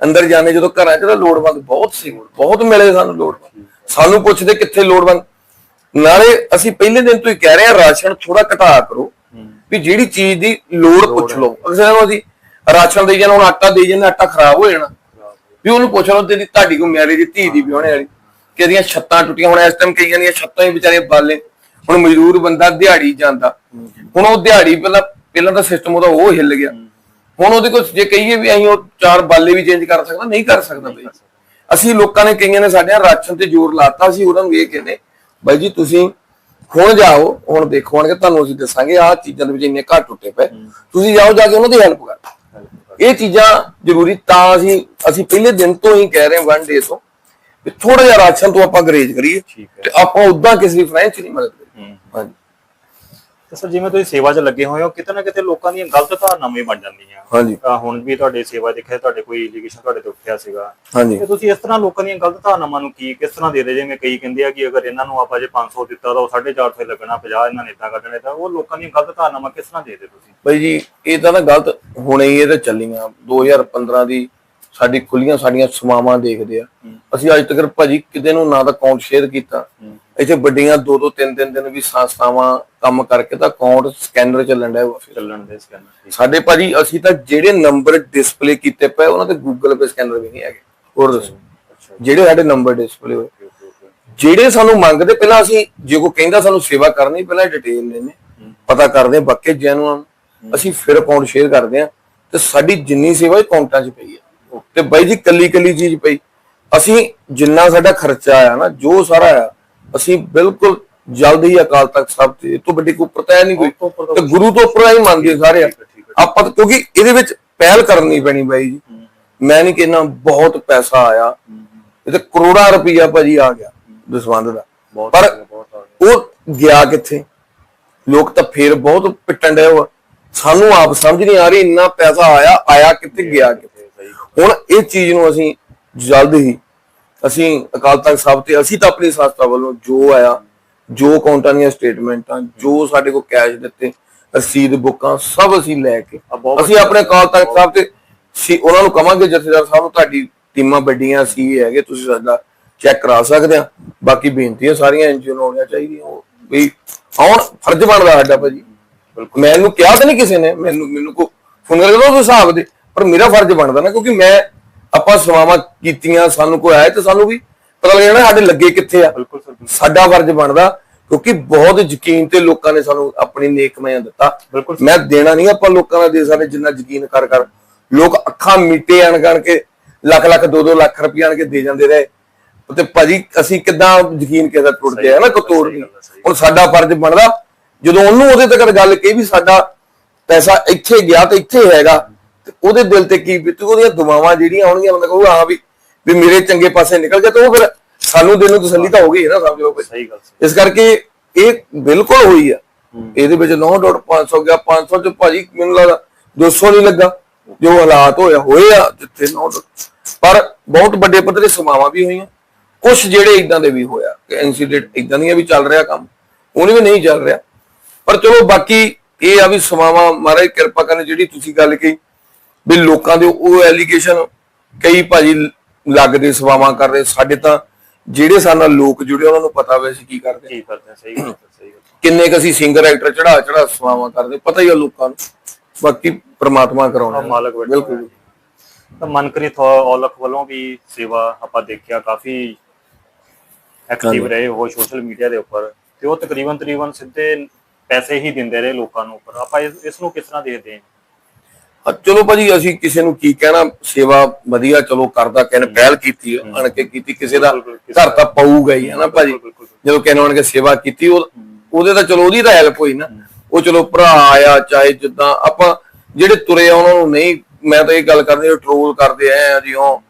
ਅੰਦਰ ਜਾਂਦੇ ਜਦੋਂ ਘਰਾਂ 'ਚ ਤਾਂ ਲੋੜਵੰਦ ਬਹੁਤ ਸੀ ਬਹੁਤ ਮਿਲੇ ਸਾਨੂੰ ਲੋੜਵੰਦ। ਸਾਨੂੰ ਪੁੱਛਦੇ ਕਿੱਥੇ ਲੋੜਵੰਦ। ਨਾਲੇ ਅਸੀਂ ਪਹਿਲੇ ਦਿਨ ਤੋਂ ਹੀ ਕਹਿ ਰਹੇ ਆ ਰਾਸ਼ਨ ਥੋੜਾ ਘਟਾ ਕਰੋ ਵੀ ਜਿਹੜੀ ਚੀਜ਼ ਦੀ ਲੋੜ ਪੁੱਛ ਲਓ। ਅਕਸਰ ਨੂੰ ਅਸੀਂ ਰਾਸ਼ਨ ਦੇ ਜਾਣਾ ਹੁਣ ਆਟਾ ਦੇ ਜਾਂਦੇ ਆਟਾ ਖਰਾਬ ਹੋ ਜਾਣਾ। ਵੀ ਉਹਨੂੰ ਪੁੱਛ ਲਓ ਤੇਰੀ ਤੁਹਾਡੀ ਕੋਈ ਮੈਰਿਜ ਦੀ ਧੀ ਦੀ ਵਿਆਹਣੇ ਵਾਲੀ ਕਿ ਇਹਦੀਆਂ ਛੱਤਾਂ ਟੁੱਟੀਆਂ ਹੁਣ ਇਸ ਟਾਈਮ ਕਈਆਂ ਦੀਆਂ ਛੱਤਾਂ ਹੀ ਵਿਚਾਰੇ ਬਾਲੇ ਹੁਣ ਮਜ਼ਦੂਰ ਬੰਦਾ ਦਿਹਾੜੀ ਜਾਂਦਾ। ਹੁਣ ਉਹ ਦਿਹਾੜੀ ਪਹਿਲਾਂ ਪਹਿਲਾਂ ਦਾ ਸਿਸਟਮ ਉਹਦਾ ਉਹ ਹਿੱਲ ਗਿਆ। ਹੁਣ ਉਹਦੇ ਕੋਲ ਜੇ ਕਹੀਏ ਵੀ ਅਸੀਂ ਉਹ ਚਾਰ ਬਾਲੇ ਵੀ ਚੇਂਜ ਕਰ ਸਕਦਾ ਨਹੀਂ ਕਰ ਸਕਦਾ ਬਈ। ਅਸੀਂ ਲੋਕਾਂ ਨੇ ਕਈਆਂ ਨੇ ਸਾਡੇ ਰਾਸ਼ਨ ਤੇ ਜ਼ੋਰ ਲਾਤਾ ਸੀ ਉਹਨਾਂ ਨੂੰ ਇਹ ਕਹਿੰਦੇ ਬਾਈ ਜੀ ਤੁਸੀਂ ਹੁਣ ਜਾਓ ਹੁਣ ਦੇਖੋ ਆਣ ਕੇ ਤੁਹਾਨੂੰ ਅਸੀਂ ਦੱਸਾਂਗੇ ਆਹ ਚੀਜ਼ਾਂ ਦੇ ਵਿੱਚ ਇੰਨੇ ਘੱਟ ਟੁੱਟੇ ਪਏ। ਤੁਸੀਂ ਜਾਓ ਜਾ ਕੇ ਉਹਨਾਂ ਦੀ ਹੈਲਪ ਕਰੋ। ਇਹ ਚੀਜ਼ਾਂ ਜ਼ਰੂਰੀ ਤਾਂ ਅਸੀਂ ਅਸੀਂ ਪਹਿਲੇ ਦਿਨ ਤੋਂ ਹੀ ਕਹਿ ਰਹੇ ਹਾਂ ਵਨ ਡੇ ਤੋਂ ਵੀ ਥੋੜਾ ਜਿਹਾ ਰਾਸ਼ਨ ਤੋਂ ਆਪਾਂ ਗਰੇਜ ਕਰੀਏ। ਤੇ ਆਪਾਂ ਉਦਾਂ ਕਿਸੇ ਦੀ ਫਰੈਂਚ ਨਹੀਂ ਮਦਦ ਕਰੀਏ। ਹਾਂਜੀ। ਤੇ ਸਰ ਜਿਵੇਂ ਤੁਸੀਂ ਸੇਵਾ 'ਚ ਲੱਗੇ ਹੋਏ ਹੋ ਕਿਤੇ ਨਾ ਕਿਤੇ ਲੋਕਾਂ ਦੀਆਂ ਗਲਤ ਧਾਰਨਾਵਾਂ ਵੀ ਬਣ ਜਾਂਦੀਆਂ। ਹਾਂਜੀ। ਤਾਂ ਹੁਣ ਵੀ ਤੁਹਾਡੇ ਸੇਵਾ ਦੇਖਿਆ ਤੁਹਾਡੇ ਕੋਈ ਇਲੀਗੇਸ਼ਨ ਤੁਹਾਡੇ ਤੇ ਉੱਠਿਆ ਸੀਗਾ। ਹਾਂਜੀ। ਤੇ ਤੁਸੀਂ ਇਸ ਤਰ੍ਹਾਂ ਲੋਕਾਂ ਦੀਆਂ ਗਲਤ ਧਾਰਨਾਵਾਂ ਨੂੰ ਕੀ ਕਿਸ ਤਰ੍ਹਾਂ ਦੇ ਰਹੇ? ਜਿਵੇਂ ਕਈ ਕਹਿੰਦੇ ਆ ਕਿ ਅਗਰ ਇਹਨਾਂ ਨੂੰ ਆਪਾਂ ਜੇ 500 ਦਿੱਤਾ ਤਾਂ ਉਹ 450 ਲੱਗਣਾ 50 ਇਹਨਾਂ ਨੇ ਇਦਾਂ ਕੱਢਣੇ ਤਾਂ ਉਹ ਲੋਕਾਂ ਦੀਆਂ ਗਲਤ ਧਾਰਨਾਵਾਂ ਕਿਸ ਤਰ੍ਹਾਂ ਦੇ ਰਹੇ ਤੁਸੀਂ? ਬਈ ਜੀ ਇਹ ਤਾਂ ਨਾ ਗਲਤ ਹੁਣੇ ਹੀ ਇਹ ਤਾਂ ਚੱਲੀਆਂ। 2015 ਦੀ ਸਾਡੀ ਖੁੱਲੀਆਂ ਸਾਡੀਆਂ ਸਮਾਵਾਂ ਦੇਖਦੇ ਆ। ਅਸੀਂ ਅੱਜ ਤੱਕ ਭਾਜੀ ਕਿਤੇ ਨੂੰ ਨਾ ਤਾਂ ਅਕਾਊਂਟ ਸ਼ੇਅਰ ਕੀਤਾ। ਇੱਥੇ ਵੱਡੀਆਂ ਦੋ ਦੋ ਤਿੰਨ ਤਿੰਨ ਦਿਨ ਵੀ ਸੰਸਥਾਵਾਂ ਕੰਮ ਕਰਕੇ ਤਾਂ ਅਕਾਊਂਟ ਸਕੈਨਰ ਚੱਲਣ ਫਿਰ। ਚੱਲਣ ਦੇ ਸਕੈਨਰ ਸਾਡੇ ਭਾਜੀ ਅਸੀਂ ਤਾਂ ਜਿਹੜੇ ਨੰਬਰ ਡਿਸਪਲੇ ਕੀਤੇ ਪਏ ਉਹਨਾਂ ਤੇ ਗੂਗਲ ਪੇ ਸਕੈਨਰ ਵੀ ਨਹੀਂ ਹੈਗੇ। ਹੋਰ ਦੱਸੋ। ਜਿਹੜੇ ਸਾਡੇ ਨੰਬਰ ਡਿਸਪਲੇ ਹੋਏ। ਜਿਹੜੇ ਸਾਨੂੰ ਮੰਗਦੇ ਪਹਿਲਾਂ ਅਸੀਂ ਜੇ ਕੋਈ ਕਹਿੰਦਾ ਸਾਨੂੰ ਸੇਵਾ ਕਰਨੀ ਪਹਿਲਾਂ ਡਿਟੇਲ ਲੈਨੇ ਪਤਾ ਕਰਦੇ ਬਾਕੀ ਜੈਨੂਅਨ ਅਸੀਂ ਫਿਰ ਅਕਾਊਂਟ ਸ਼ੇਅਰ ਕਰਦੇ ਹਾਂ। ਤੇ ਸਾਡੀ ਜਿੰਨੀ ਸੇਵਾ ਇਹ ਅਕਾਊਂਟਾਂ 'ਚ ਪਈ ਹੈ ਤੇ ਬਾਈ ਜੀ ਕੱਲੀ ਕੱਲੀ ਚੀਜ਼ ਪਈ। ਅਸੀਂ ਜਿੰਨਾ ਸਾਡਾ ਖਰਚਾ ਆਇਆ ਨਾ ਜੋ ਸਾਰਾ ਆਇਆ ਅਸੀਂ ਬਿਲਕੁਲ ਜਲਦ ਹੀ ਅਕਾਲ ਤਖਤ ਸਾਹਿਬ ਤੇ ਤੋਂ ਵੱਡੀ ਕੋਈ ਪਤਾ ਨਹੀਂ ਕੋਈ। ਤੋਂ ਗੁਰੂ ਤੋਂ ਉੱਪਰ ਹੀ ਮੰਨਦੇ ਸਾਰੇ। ਆਪਾਂ ਕਿਉਂਕਿ ਇਹਦੇ ਵਿੱਚ ਪਹਿਲ ਕਰਨੀ ਪੈਣੀ ਬਾਈ ਜੀ। ਮੈਂ ਨਹੀਂ ਕਹਿੰਦਾ ਬਹੁਤ ਪੈਸਾ ਆਇਆ। ਇਹ ਤੇ ਕਰੋੜਾਂ ਰੁਪਈਆ ਭਾਜੀ ਆ ਗਿਆ ਦਸਵੰਦ ਦਾ। ਪਰ। ਉਹ ਗਿਆ ਕਿੱਥੇ? ਲੋਕ ਤਾਂ ਫੇਰ ਬਹੁਤ ਪਿੱਟਣ ਡਏ ਹੋ ਸਾਨੂੰ ਆਪ ਸਮਝ ਨਹੀਂ ਆ ਰਹੀ ਇੰਨਾ ਪੈਸਾ ਆਇਆ ਆਇਆ ਕਿੱਥੇ ਗਿਆ ਸਹੀ ਹੁਣ ਇਹ ਚੀਜ਼ ਨੂੰ ਅਸੀਂ ਜਲਦ ਹੀ ਅਸੀਂ ਅਕਾਲ ਤਖਤ ਸਾਹਿਬ ਤੇ ਅਸੀਂ ਤਾਂ ਆਪਣੀ ਸੰਸਥਾ ਵੱਲੋਂ ਜੋ ਆਇਆ ਜੋ ਅਕਾਊਂਟਾਂ ਦੀਆਂ ਸਟੇਟਮੈਂਟਾਂ ਜੋ ਸਾਡੇ ਕੋਲ ਕੈਸ਼ ਦਿੱਤੇ ਰਸੀਦ ਬੁੱਕਾਂ ਸਭ ਅਸੀਂ ਲੈ ਕੇ ਅਸੀਂ ਆਪਣੇ ਅਕਾਲ ਤਖਤ ਸਾਹਿਬ ਤੇ ਸੀ ਉਹਨਾਂ ਨੂੰ ਕਵਾਂਗੇ ਜਥੇਦਾਰ ਸਾਹਿਬ ਤੁਹਾਡੀ ਟੀਮਾਂ ਵੱਡੀਆਂ ਸੀ ਹੈਗੇ ਤੁਸੀਂ ਸਾਡਾ ਚੈੱਕ ਕਰਾ ਸਕਦੇ ਆ। ਬਾਕੀ ਬੇਨਤੀਆਂ ਸਾਰੀਆਂ ਐਨਜੀਓ ਨੂੰ ਆਉਣੀਆਂ ਚਾਹੀਦੀਆਂ ਉਹ ਵੀ ਆਉਣ ਫਰਜ਼ ਬਣਦਾ ਸਾਡਾ ਭਾਜੀ। ਮੈਨੂੰ ਕਿਹਾ ਤਾਂ ਨਹੀਂ ਕਿਸੇ ਨੇ ਮੈਨੂੰ ਮੈਨੂੰ ਕੋ ਫੋਨ ਕਰਕੇ ਉਹ ਹਿਸਾਬ ਦੇ। ਪਰ ਮੇਰਾ ਫਰਜ਼ ਬਣਦਾ ਨਾ ਕਿਉਂਕਿ ਮੈਂ ਆਪਾਂ ਸੇਵਾਵਾਂ ਕੀਤੀਆਂ ਸਾਨੂੰ ਕੋਈ ਆਇਆ ਤੇ ਸਾਨੂੰ ਵੀ ਪਤਾ ਲੱਗ ਜਾਣਾ ਸਾਡੇ ਲੱਗੇ ਕਿੱਥੇ ਆ। ਸਾਡਾ ਫਰਜ਼ ਬਣਦਾ ਕਿਉਂਕਿ ਬਹੁਤ ਯਕੀਨ ਤੇ ਲੋਕਾਂ ਨੇ ਸਾਨੂੰ ਆਪਣੀ ਨੇਕਮਿਆਂ ਦਿੱਤਾ। ਬਿਲਕੁਲ ਮੈਂ ਦੇਣਾ ਨਹੀਂ ਆਪਾਂ ਲੋਕਾਂ ਦਾ ਦੇ ਸਕਦੇ ਜਿੰਨਾ ਯਕੀਨ ਕਰ ਕਰ। ਲੋਕ ਅੱਖਾਂ ਮੀਟੇ ਆਣ ਗਣ ਕੇ ਲੱਖ ਲੱਖ 2-2 ਲੱਖ ਰੁਪਏ ਆਣ ਕੇ ਦੇ ਜਾਂਦੇ ਰਹੇ। ਤੇ ਭਾਜੀ ਅਸੀਂ ਕਿੱਦਾਂ ਯਕੀਨ ਕਿਹਦਾ ਟੁੱਟਦੇ ਆ ਨਾ ਕੋ ਤੋੜ ਸਹੀ ਦੀ ਗੱਲ ਹੈ, ਸਹੀ ਹੁਣ ਸਾਡਾ ਫਰਜ਼ ਬਣਦਾ ਜਦੋਂ ਉਹਨੂੰ ਉਹਦੇ ਤੱਕ ਗੱਲ ਕਹੀ ਵੀ ਸਾਡਾ ਪੈਸਾ ਇੱਥੇ ਗਿਆ ਤੇ ਇੱਥੇ ਹੈਗਾ ਤੇ ਉਹਦੇ ਦਿਲ ਤੇ ਕੀ ਬੀਤੂ ਉਹਦੀਆਂ ਦੁਆਵਾਂ ਜਿਹੜੀਆਂ ਆਉਣਗੀਆਂ ਬੰਦਾ ਕਹੂਗਾ ਹਾਂ ਵੀ ਵੀ ਮੇਰੇ ਚੰਗੇ ਪਾਸੇ ਨਿਕਲ ਗਿਆ ਤਾਂ ਉਹ ਫਿਰ ਸਾਨੂੰ ਦਿਲ ਨੂੰ ਤਸੱਲੀ ਤਾਂ ਹੋ ਗਈ ਹੈ ਨਾ ਸਮਝ ਲਓ। ਸਹੀ ਗੱਲ ਸੀ ਇਸ ਕਰਕੇ ਇਹ ਬਿਲਕੁਲ ਹੋਈ ਆ। ਇਹਦੇ ਵਿੱਚ 9.500 ਗਿਆ 500 ਚ ਭਾਜੀ ਮੈਨੂੰ ਲੱਗਦਾ 200 ਨਹੀਂ ਲੱਗਾ ਜੋ ਹਾਲਾਤ ਹੋਇਆ ਹੋਏ ਆ ਜਿੱਥੇ ਨੋਟ ਪਰ ਬਹੁਤ ਵੱਡੇ ਪੱਧਰ ਤੇ ਸਮਾਵਾਂ ਵੀ ਹੋਈਆਂ। ਕੁਝ ਜਿਹੜੇ ਇਦਾਂ ਦੇ ਵੀ ਹੋਇਆ ਕਿ ਇਨਸੀਡੈਂਟ ਇਦਾਂ ਦੀਆਂ ਵੀ ਚੱਲ ਰਿਹਾ ਕੰਮ ਉਹਨੇ ਵੀ ਨਹੀਂ ਚੱਲ ਰਿਹਾ। ਪਰ ਚਲੋ ਬਾਕੀ ਇਹ ਆ ਵੀ ਸਮਾਵਾਂ ਮਹਾਰਾਜ ਕਿਰਪਾ ਕਰਨ ਜਿਹੜੀ ਤੁਸੀਂ ਗੱਲ ਕਹੀ ਵੀ ਲੋਕਾਂ ਦੇ ਉਹ ਐਲੀਗੇਸ਼ਨ ਕਈ ਭਾਜੀ ਲੱਗਦੇ ਸਵਾਵਾਂ ਕਰਦੇ ਸਾਡੇ ਤਾਂ ਜਿਹੜੇ ਸਾਡੇ ਨਾਲ ਲੋਕ ਜੁੜੇ ਉਹਨਾਂ ਨੂੰ ਪਤਾ ਵੇ ਅਸੀਂ ਕੀ ਕਰਦੇ। ਕੀ ਕਰਦੇ ਸਹੀ ਗੱਲ ਸਹੀ ਗੱਲ। ਕਿੰਨੇ ਕ ਅਸੀਂ ਸਿੰਗਰ ਐਕਟਰ ਚੜਾ ਚੜਾ ਸਵਾਵਾਂ ਕਰਦੇ ਪਤਾ ਹੀ ਆ ਲੋਕਾਂ ਨੂੰ। ਬਾਕੀ ਪ੍ਰਮਾਤਮਾ ਕਰਾਉਣਾ। ਮਾਲਕ ਬਿਲਕੁਲ। ਤਾਂ ਮਨਕ੍ਰਿਤ ਔਲਖ ਵੱਲੋਂ ਵੀ ਸੇਵਾ ਆਪਾਂ ਦੇਖਿਆ ਕਾਫੀ ਐਕਟਿਵ ਰਹੇ ਉਹ ਸੋਸ਼ਲ ਮੀਡੀਆ ਦੇ ਉੱਪਰ। ਤੇ ਉਹ ਤਕਰੀਬਨ ਤਕਰੀਬਨ ਸਿੱਧੇ ਪੈਸੇ ਹੀ ਦਿੰਦੇ ਰਹੇ ਲੋਕਾਂ ਨੂੰ ਉੱਪਰ। ਆਪਾਂ ਇਸ ਨੂੰ ਕਿਸ ਤਰ੍ਹਾਂ ਦੇਖਦੇ ਹਾਂ, ਚਲੋ ਭਾਜੀ ਅਸੀਂ ਕਿਸੇ ਨੂੰ ਕੀ ਕਹਿਣਾ? ਸੇਵਾ ਵਧੀਆ ਚਲੋ ਕਰਦਾ ਕਿਸੇ ਨੇ ਪਹਿਲ ਕੀਤੀ ਅਣ ਕੇ ਕੀਤੀ ਕਿਸੇ ਦਾ ਘਰ ਤਾਂ ਪਊਗਾ ਹੀ ਹੈ ਨਾ ਭਾਜੀ। ਜਦੋਂ ਕਿਸੇ ਨੇ ਆਣ ਕੇ ਸੇਵਾ ਕੀਤੀ ਉਹ ਉਹਦੇ ਤਾਂ ਚਲੋ ਉਹਦੀ ਤਾਂ ਹੈਲਪ ਹੋਈ ਨਾ। ਉਹ ਚਲੋ ਭਰਾ ਆਇਆ ਚਾਹੇ ਜਿੱਦਾਂ ਆਪਾਂ ਜਿਹੜੇ ਤੁਰੇ ਆ ਉਹਨਾਂ ਨੂੰ ਨਹੀਂ ਮੈਂ ਤਾਂ ਇਹ ਗੱਲ ਕਰਦੀ ਟ੍ਰੋਲ ਕਰਦੇ ਆ ਜੀ ਉਹ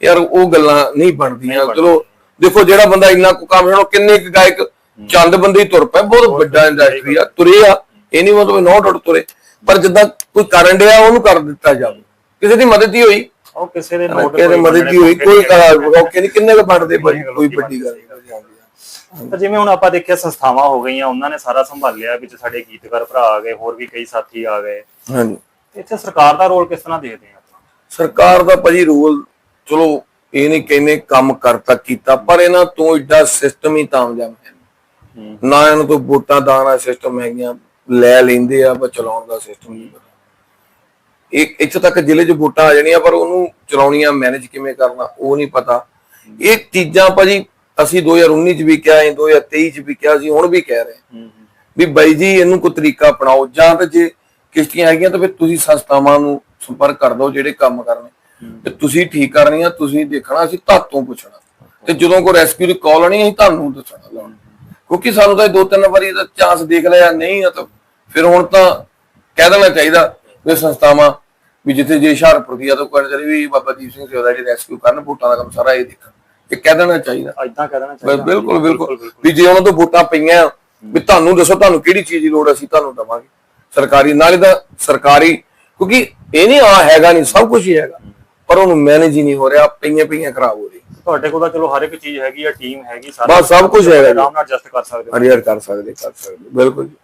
ਯਾਰ ਉਹ ਗੱਲਾਂ ਨਹੀਂ ਬਣਦੀਆਂ। ਚਲੋ ਦੇਖੋ ਜਿਹੜਾ ਬੰਦਾ ਇੰਨਾ ਕੁ ਕੰਮ ਜਾਣੋ ਕਿੰਨੇ ਕੁ ਗਾਇਕ ਚੰਦ ਬੰਦੇ ਹੀ ਤੁਰ ਪਏ ਬਹੁਤ ਵੱਡਾ ਇੰਡਸਟਰੀ ਆ ਤੁਰੇ ਆ ਇਹ ਨਹੀਂ ਮਤਲਬ ਨੋ ਡਾਊਟ ਤੁਰੇ। ਪਰ ਜਿੱਦਾਂ ਕੋਈ ਕਰਨ ਡਿਆ ਉਹਨੂੰ ਕਰ ਦਿੱਤਾ ਜਾਵੇ। ਕਿਸੇ ਦੀ ਮਦਦ ਹੀ ਹੋਈ। ਉਹ ਕਿਸੇ ਦੇ ਨੋਟ ਕਿਸੇ ਦੀ ਮਦਦ ਹੀ ਹੋਈ ਕੋਈ ਓਕੇ ਨਹੀਂ। ਕਿੰਨੇ ਕੁ ਬਣਦੇ ਭਾਈ ਕੋਈ ਵੱਡੀ ਗੱਲ ਨਹੀਂ ਤਾਂ ਜਿਵੇਂ ਹੁਣ ਆਪਾਂ ਦੇਖਿਆ ਸੰਸਥਾਵਾਂ ਹੋ ਗਈਆਂ ਉਹਨਾਂ ਨੇ ਸਾਰਾ ਸੰਭਾਲਿਆ ਵਿੱਚ ਸਾਡੇ ਗੀਤਕਾਰ ਭਰਾ ਆ ਗਏ ਹੋਰ ਵੀ ਕਈ ਸਾਥੀ ਆ ਗਏ। ਹਾਂਜੀ। ਇੱਥੇ ਸਰਕਾਰ ਦਾ ਰੋਲ ਕਿਸ ਤਰ੍ਹਾਂ ਦੇਖਦੇ ਆ ਆਪਾਂ? ਸਰਕਾਰ ਦਾ ਭਾਜੀ ਰੋਲ ਚਲੋ ਇਹ ਨਹੀਂ ਕਹਿੰਦੇ ਕੰਮ ਕਰਤਾ ਕੀਤਾ ਪਰ ਇਹਨਾਂ ਤੋਂ ਏਡਾ ਸਿਸਟਮ ਹੀ ਤਾਮਜਾਮ ਹੈ ਹੂੰ। ਨਾ ਇਹਨਾਂ ਤੋਂ ਵੋਟਾਂ ਦਾਣਾ ਸਿਸਟਮ ਹੈਗੀਆਂ। ਲੈ ਲੈਂਦੇ ਆ ਪਰ ਚਲਾਉਣ ਦਾ ਸਿਸਟਮ ਨਹੀਂ ਪਤਾ। ਇਹ ਇੱਥੇ ਤੱਕ ਜ਼ਿਲ੍ਹੇ 'ਚ ਵੋਟਾਂ ਆ ਜਾਣੀਆਂ ਪਰ ਉਹਨੂੰ ਚਲਾਉਣੀਆਂ ਮੈਨੇਜ ਕਿਵੇਂ ਕਰਨਾ ਉਹ ਨਹੀਂ ਪਤਾ। ਇਹ ਚੀਜ਼ਾਂ ਭਾਜੀ ਅਸੀਂ 2019 ਚ ਵੀ ਕਿਹਾ ਸੀ 2023 ਚ ਵੀ ਕਿਹਾ ਸੀ ਹੁਣ ਵੀ ਕਹਿ ਰਹੇ ਹਾਂ। ਹੂੰ ਹੂੰ। ਵੀ ਬਾਈ ਜੀ ਇਹਨੂੰ ਕੋਈ ਤਰੀਕਾ ਅਪਣਾਓ ਜਾਂ ਤਾਂ ਜੇ ਕਿਸ਼ਤੀਆਂ ਹੈਗੀਆਂ ਤਾਂ ਫਿਰ ਤੁਸੀਂ ਸੰਸਥਾਵਾਂ ਨੂੰ ਸੰਪਰਕ ਕਰ ਦਿਓ ਜਿਹੜੇ ਕੰਮ ਕਰਨੇ। ਤੇ ਤੁਸੀਂ ਠੀਕ ਕਰਨੀਆਂ ਤੁਸੀਂ ਦੇਖਣਾ ਅਸੀਂ ਤੁਹਾਤੋਂ ਪੁੱਛਣਾ। ਤੇ ਜਦੋਂ ਕੋਈ ਰੈਸਕਿਊ ਦੀ ਕਾਲ ਆਣੀ ਅਸੀਂ ਤੁਹਾਨੂੰ ਦੱਸਣਾ। ਕਿਉਂਕਿ ਸਾਨੂੰ ਤਾਂ ਦੋ ਤਿੰਨ ਵਾਰੀ ਦਾ ਚਾਂਸ ਦੇਖ ਲਿਆ ਨਹੀਂ ਆ ਤਾਂ ਫਿਰ ਹੁਣ ਤਾਂ ਕਹਿ ਦੇਣਾ ਚਾਹੀਦਾ ਵੀ ਸੰਸਥਾਵਾਂ ਵੀ ਜਿੱਥੇ ਜੇ ਹੁਸ਼ਿਆਰਪੁਰ ਦੀ ਆ ਤਾਂ ਕੋਈ ਚਾਹੀਦੀ ਵੀ ਬਾਬਾ ਦੀਪ ਸਿੰਘ ਸੇਵਾ ਜਿਹੜੀ ਰੈਸਕਿਊ ਕਰਨ ਵੋਟਾਂ ਦਾ ਕੰਮ ਸਾਰਾ ਇਹ ਦੇਖਣ। ਇਹ ਕਹਿ ਦੇਣਾ ਚਾਹੀਦਾ। ਇਦਾਂ ਕਹਿ ਦੇਣਾ ਚਾਹੀਦਾ। ਬਿਲਕੁਲ ਬਿਲਕੁਲ। ਵੀ ਜੇ ਉਹਨਾਂ ਤੋਂ ਵੋਟਾਂ ਪਈਆਂ ਵੀ ਤੁਹਾਨੂੰ ਦੱਸੋ ਤੁਹਾਨੂੰ ਕਿਹੜੀ ਚੀਜ਼ ਦੀ ਲੋੜ ਅਸੀਂ ਤੁਹਾਨੂੰ ਦਵਾਂਗੇ। ਸਰਕਾਰੀ ਨਾਲੇ ਦਾ ਸਰਕਾਰੀ ਕਿਉਂਕਿ ਇਹ ਨਹੀਂ ਆ ਹੈਗਾ ਨਹੀਂ ਸਭ ਕੁਝ ਹੀ ਹੈਗਾ। ਪਰ ਉਹਨੂੰ ਮੈਨੇਜ ਹੀ ਨਹੀਂ ਹੋ ਰਿਹਾ ਪਈਆਂ ਪਈਆਂ ਖਰਾਬ ਹੋ ਰਹੀ ਤੁਹਾਡੇ ਕੋਲ ਤਾਂ ਚਲੋ ਹਰ ਇੱਕ ਚੀਜ਼ ਹੈਗੀ ਆ ਟੀਮ ਹੈਗੀ ਸਾਰਾ ਬਸ ਸਭ ਕੁਝ ਹੈਗਾ। ਜੀ। ਆਰਾਮ ਨਾਲ ਐਡਜਸਟ ਕਰ ਸਕਦੇ ਹੋ। ਹਰੀਅਰ ਕਰ ਸਕਦੇ ਕਰ ਸਕਦੇ। ਬਿਲਕੁਲ ਜੀ।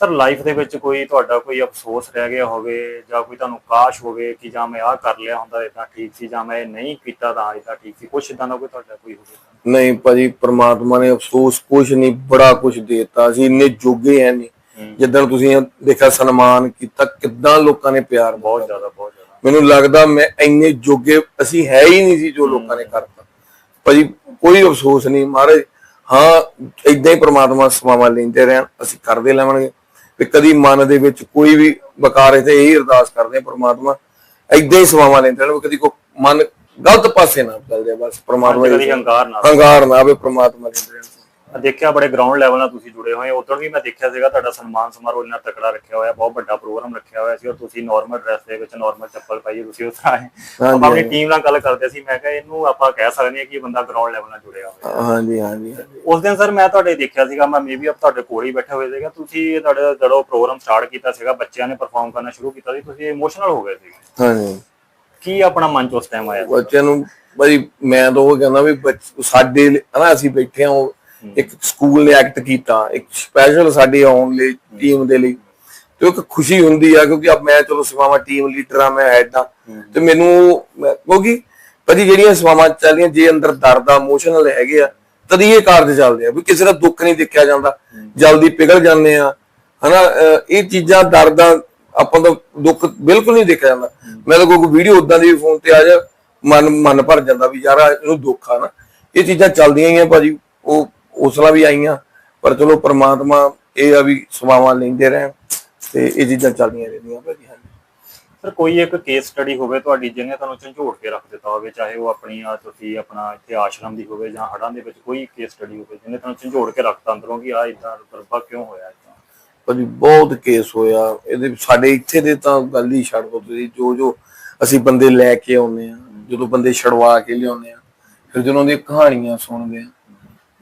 ਸਰ ਲਾਈਫ ਦੇ ਵਿੱਚ ਕੋਈ ਤੁਹਾਡਾ ਕੋਈ ਅਫਸੋਸ ਰਹਿ ਗਿਆ ਹੋਵੇ ਜਾਂ ਕੋਈ ਤੁਹਾਨੂੰ ਕਾਸ਼ ਹੋਵੇ ਕਿ ਜਾਂ ਮੈਂ ਆਹ ਕਰ ਲਿਆ ਹੁੰਦਾ ਇਦਾਂ ਠੀਕ ਸੀ ਜਾਂ ਮੈਂ ਇਹ ਨਹੀਂ ਕੀਤਾ ਤਾਂ ਇਦਾਂ ਠੀਕ ਸੀ? ਕੁਛ ਇਦਾਂ ਦਾ ਕੋਈ ਤੁਹਾਡਾ ਕੋਈ ਹੋਵੇ? ਨਹੀਂ ਭਾਜੀ ਪ੍ਰਮਾਤਮਾ ਨੇ ਅਫਸੋਸ ਕੁਝ ਨਹੀਂ ਬੜਾ ਕੁਝ ਦੇਤਾ। ਅਸੀਂ ਇੰਨੇ ਜੋਗੇ ਹੈ ਨਹੀਂ। ਹੂੰ। ਜਿੱਦਣ ਤੁਸੀਂ ਦੇਖਿਆ ਸਨਮਾਨ ਕੀਤਾ ਕਿੱਦਾਂ ਲੋਕਾਂ ਨੇ ਪਿਆਰ ਬਹੁਤ ਜ਼ਿਆਦਾ ਬਹੁਤ ਜ਼ਿਆਦਾ। ਮੈਨੂੰ ਲੱਗਦਾ ਮੈਂ ਇੰਨੇ ਜੋਗੇ ਅਸੀਂ ਹੈ ਹੀ ਨਹੀਂ ਸੀ ਜੋ ਲੋਕਾਂ ਨੇ ਕਰਤਾ। ਭਾਜੀ ਕੋਈ ਅਫਸੋਸ ਨਹੀਂ। ਮਹਾਰਾਜ ਹਾਂ ਇਦਾਂ ਹੀ ਪ੍ਰਮਾਤਮਾ ਸਮਾਵਾਂ ਲੈਂਦੇ ਰਹਿਣ ਅਸੀਂ ਕਰਦੇ ਲੈਵਾਂਗੇ। ਵੀ ਕਦੀ ਮਨ ਦੇ ਵਿੱਚ ਕੋਈ ਵੀ ਬਕਾਰ ਤੇ ਇਹੀ ਅਰਦਾਸ ਕਰਦੇ ਹਾਂ ਪ੍ਰਮਾਤਮਾ ਇਦਾਂ ਹੀ ਸਮਾਵਾਂ ਲੈਂਦੇ ਰਹਿਣ ਕਦੀ ਕੋ ਮਨ ਗਲਤ ਪਾਸੇ ਨਾ ਚੱਲ ਜਾਏ ਬਸ ਪ੍ਰਮਾਤਮਾ ਕਦੀ ਹੰਕਾਰ ਨਾ ਹੰਕਾਰ ਨਾ ਆਵੇ ਪ੍ਰਮਾਤਮਾ ਲੈਂਦੇ ਰਹਿਣ ਦੇਖਿਆ ਬੜੇ ਗਰਾਊਂਡ ਲੈਵਲ ਨਾਲ ਤੁਸੀਂ ਜੁੜੇ ਹੋਏ ਉਦੋਂ ਵੀ ਮੈਂ ਦੇਖਿਆ ਸੀਗਾ ਤੁਹਾਡਾ ਸਨਮਾਨ ਸਮਾਰੋਹ ਇੰਨਾ ਤਕੜਾ ਰੱਖਿਆ ਹੋਇਆ ਬਹੁਤ ਵੱਡਾ ਪ੍ਰੋਗਰਾਮ ਰੱਖਿਆ ਹੋਇਆ ਸੀ ਔਰ ਤੁਸੀਂ ਨਾਰਮਲ ਡਰੈਸ ਦੇ ਵਿੱਚ ਨਾਰਮਲ ਚੱਪਲ ਪਾਈਏ ਤੁਸੀਂ ਉਸ ਤਰ੍ਹਾਂ ਆਏ। ਆਪਾਂ ਆਪਣੀ ਟੀਮ ਨਾਲ ਗੱਲ ਕਰਦੇ ਸੀ ਮੈਂ ਕਿਹਾ ਇਹਨੂੰ ਆਪਾਂ ਕਹਿ ਸਕਦੇ ਹਾਂ ਕਿ ਇਹ ਬੰਦਾ ਗਰਾਊਂਡ ਲੈਵਲ ਨਾਲ ਜੁੜਿਆ ਹੋਇਆ। ਹਾਂਜੀ ਹਾਂਜੀ। ਹਾਂਜੀ। ਉਸ ਦਿਨ ਸਰ ਮੈਂ ਤੁਹਾਡੇ ਦੇਖਿਆ ਸੀਗਾ ਮੈਂ ਮੇਬੀ ਆਪ ਤੁਹਾਡੇ ਕੋਲ ਹੀ ਬੈਠੇ ਹੋਏ ਸੀਗਾ ਤੁਸੀਂ ਤੁਹਾਡੇ ਜਦੋਂ ਪ੍ਰੋਗਰਾਮ ਸਟਾਰਟ ਕੀਤਾ ਸੀਗਾ ਬੱਚਿਆਂ ਨੇ ਪਰਫਾਰਮ ਕਰਨਾ ਸ਼ੁਰੂ ਕੀਤਾ ਸੀ ਤੁਸੀਂ ਇਮੋਸ਼ਨਲ ਹੋ ਗਏ ਸੀ। ਹਾਂਜੀ। ਕੀ ਆਪਣਾ ਮਨ ਚ ਉਸ ਟਾਈਮ ਆਇਆ? ਬੱਚਿਆਂ ਨੂੰ ਬਈ ਮੈਂ ਤਾਂ ਉਹ ਕਹਿੰਦਾ ਵੀ ਸਾਡੇ ਹਨਾ ਅਸੀਂ ਬੈਠੇ ਹਾਂ ਇੱਕ ਸਕੂਲ ਨੇ ਐਕਟ ਕੀਤਾ ਇੱਕ ਸਪੈਸ਼ਲ ਸਾਡੇ ਆਉਣ ਲਈ ਟੀਮ ਦੇ ਲਈ। ਤੇ ਇੱਕ ਖੁਸ਼ੀ ਹੁੰਦੀ ਆ ਕਿਉਂਕਿ ਅਬ ਮੈਂ ਚਲੋ ਸੇਵਾਵਾਂ ਟੀਮ ਲੀਡਰ ਆ ਮੈਂ ਆ ਤੇ ਮੈਨੂੰ ਕਿਉਂਕਿ ਭਾਜੀ ਜਿਹੜੀਆਂ ਸੇਵਾਵਾਂ ਚੱਲਦੀਆਂ ਜੇ ਅੰਦਰ ਦਰਦ ਆ ਇਮੋਸ਼ਨਲ ਹੈਗੇ ਆ ਤਦੀ ਇਹ ਕਾਰਜ ਚੱਲਦੇ ਆ। ਵੀ ਕਿਸੇ ਦਾ ਦੁੱਖ ਨਹੀਂ ਦੇਖਿਆ ਜਾਂਦਾ ਜਲਦੀ ਪਿਘਲ ਜਾਂਦੇ ਆ ਹਨਾ? ਇਹ ਚੀਜ਼ਾਂ ਦਰਦਾਂ ਆਪਾਂ ਦਾ ਦੁੱਖ ਬਿਲਕੁਲ ਨਹੀਂ ਦੇਖਿਆ ਜਾਂਦਾ। ਮੈਂ ਤਾਂ ਕੋਈ ਵੀਡੀਓ ਉਦਾਂ ਦੀ ਫੋਨ ਤੇ ਆ ਜਾ ਮਨ ਮਨ ਭਰ ਜਾਂਦਾ ਵੀ ਯਾਰ ਇਹਨੂੰ ਦੁੱਖ ਆ ਨਾ। ਇਹ ਚੀਜ਼ਾਂ ਚੱਲਦੀਆਂ ਹੀ ਆ ਭਾਜੀ ਉਹ ਉਸਲਾ ਵੀ ਆਈਆਂ ਪਰ ਚਲੋ ਪ੍ਰਮਾਤਮਾ ਇਹ ਆ ਵੀ ਸਵਾਵਾਂ ਲੈਂਦੇ ਰਹਿਣ ਤੇ ਇਹ ਚੀਜ਼ਾਂ ਚੱਲਦੀਆਂ ਰਹਿੰਦੀਆਂ ਭਾਜੀ ਹਾਂਜੀ। ਸਰ ਕੋਈ ਇੱਕ ਕੇਸ ਸਟੱਡੀ ਹੋਵੇ ਤੁਹਾਡੀ ਜਿਹਨੇ ਤੁਹਾਨੂੰ ਝੰਜੋੜ ਕੇ ਰੱਖ ਦਿੱਤਾ ਹੋਵੇ ਚਾਹੇ ਉਹ ਆਪਣੀ ਆ ਤੁਸੀਂ ਆਪਣਾ ਇੱਥੇ ਆਸ਼ਰਮ ਦੀ ਹੋਵੇ ਜਾਂ ਹੜਾਂ ਦੇ ਵਿੱਚ ਕੋਈ ਕੇਸ ਸਟੱਡੀ ਹੋਵੇ ਜਿਹਨੇ ਤੁਹਾਨੂੰ ਝੰਜੋੜ ਕੇ ਰੱਖਤਾ ਅੰਦਰੋਂ ਕਿ ਆ ਇਦਾਂ ਦਰਬਾ ਕਿਉਂ ਹੋਇਆ ਏਦਾਂ ਭਾਜੀ ਬਹੁਤ ਕੇਸ ਹੋਇਆ। ਇਹਦੇ ਸਾਡੇ ਇੱਥੇ ਦੇ ਤਾਂ ਗੱਲ ਹੀ ਛੱਡ ਦੋ ਤੁਸੀਂ ਜੋ ਜੋ ਅਸੀਂ ਬੰਦੇ ਲੈ ਕੇ ਆਉਂਦੇ ਆ ਜਦੋਂ ਬੰਦੇ ਛੜਵਾ ਕੇ ਲਿਆਉਂਦੇ ਆ ਫਿਰ ਜਦੋਂ ਉਹਦੀਆਂ ਕਹਾਣੀਆਂ ਸੁਣਦੇ ਆ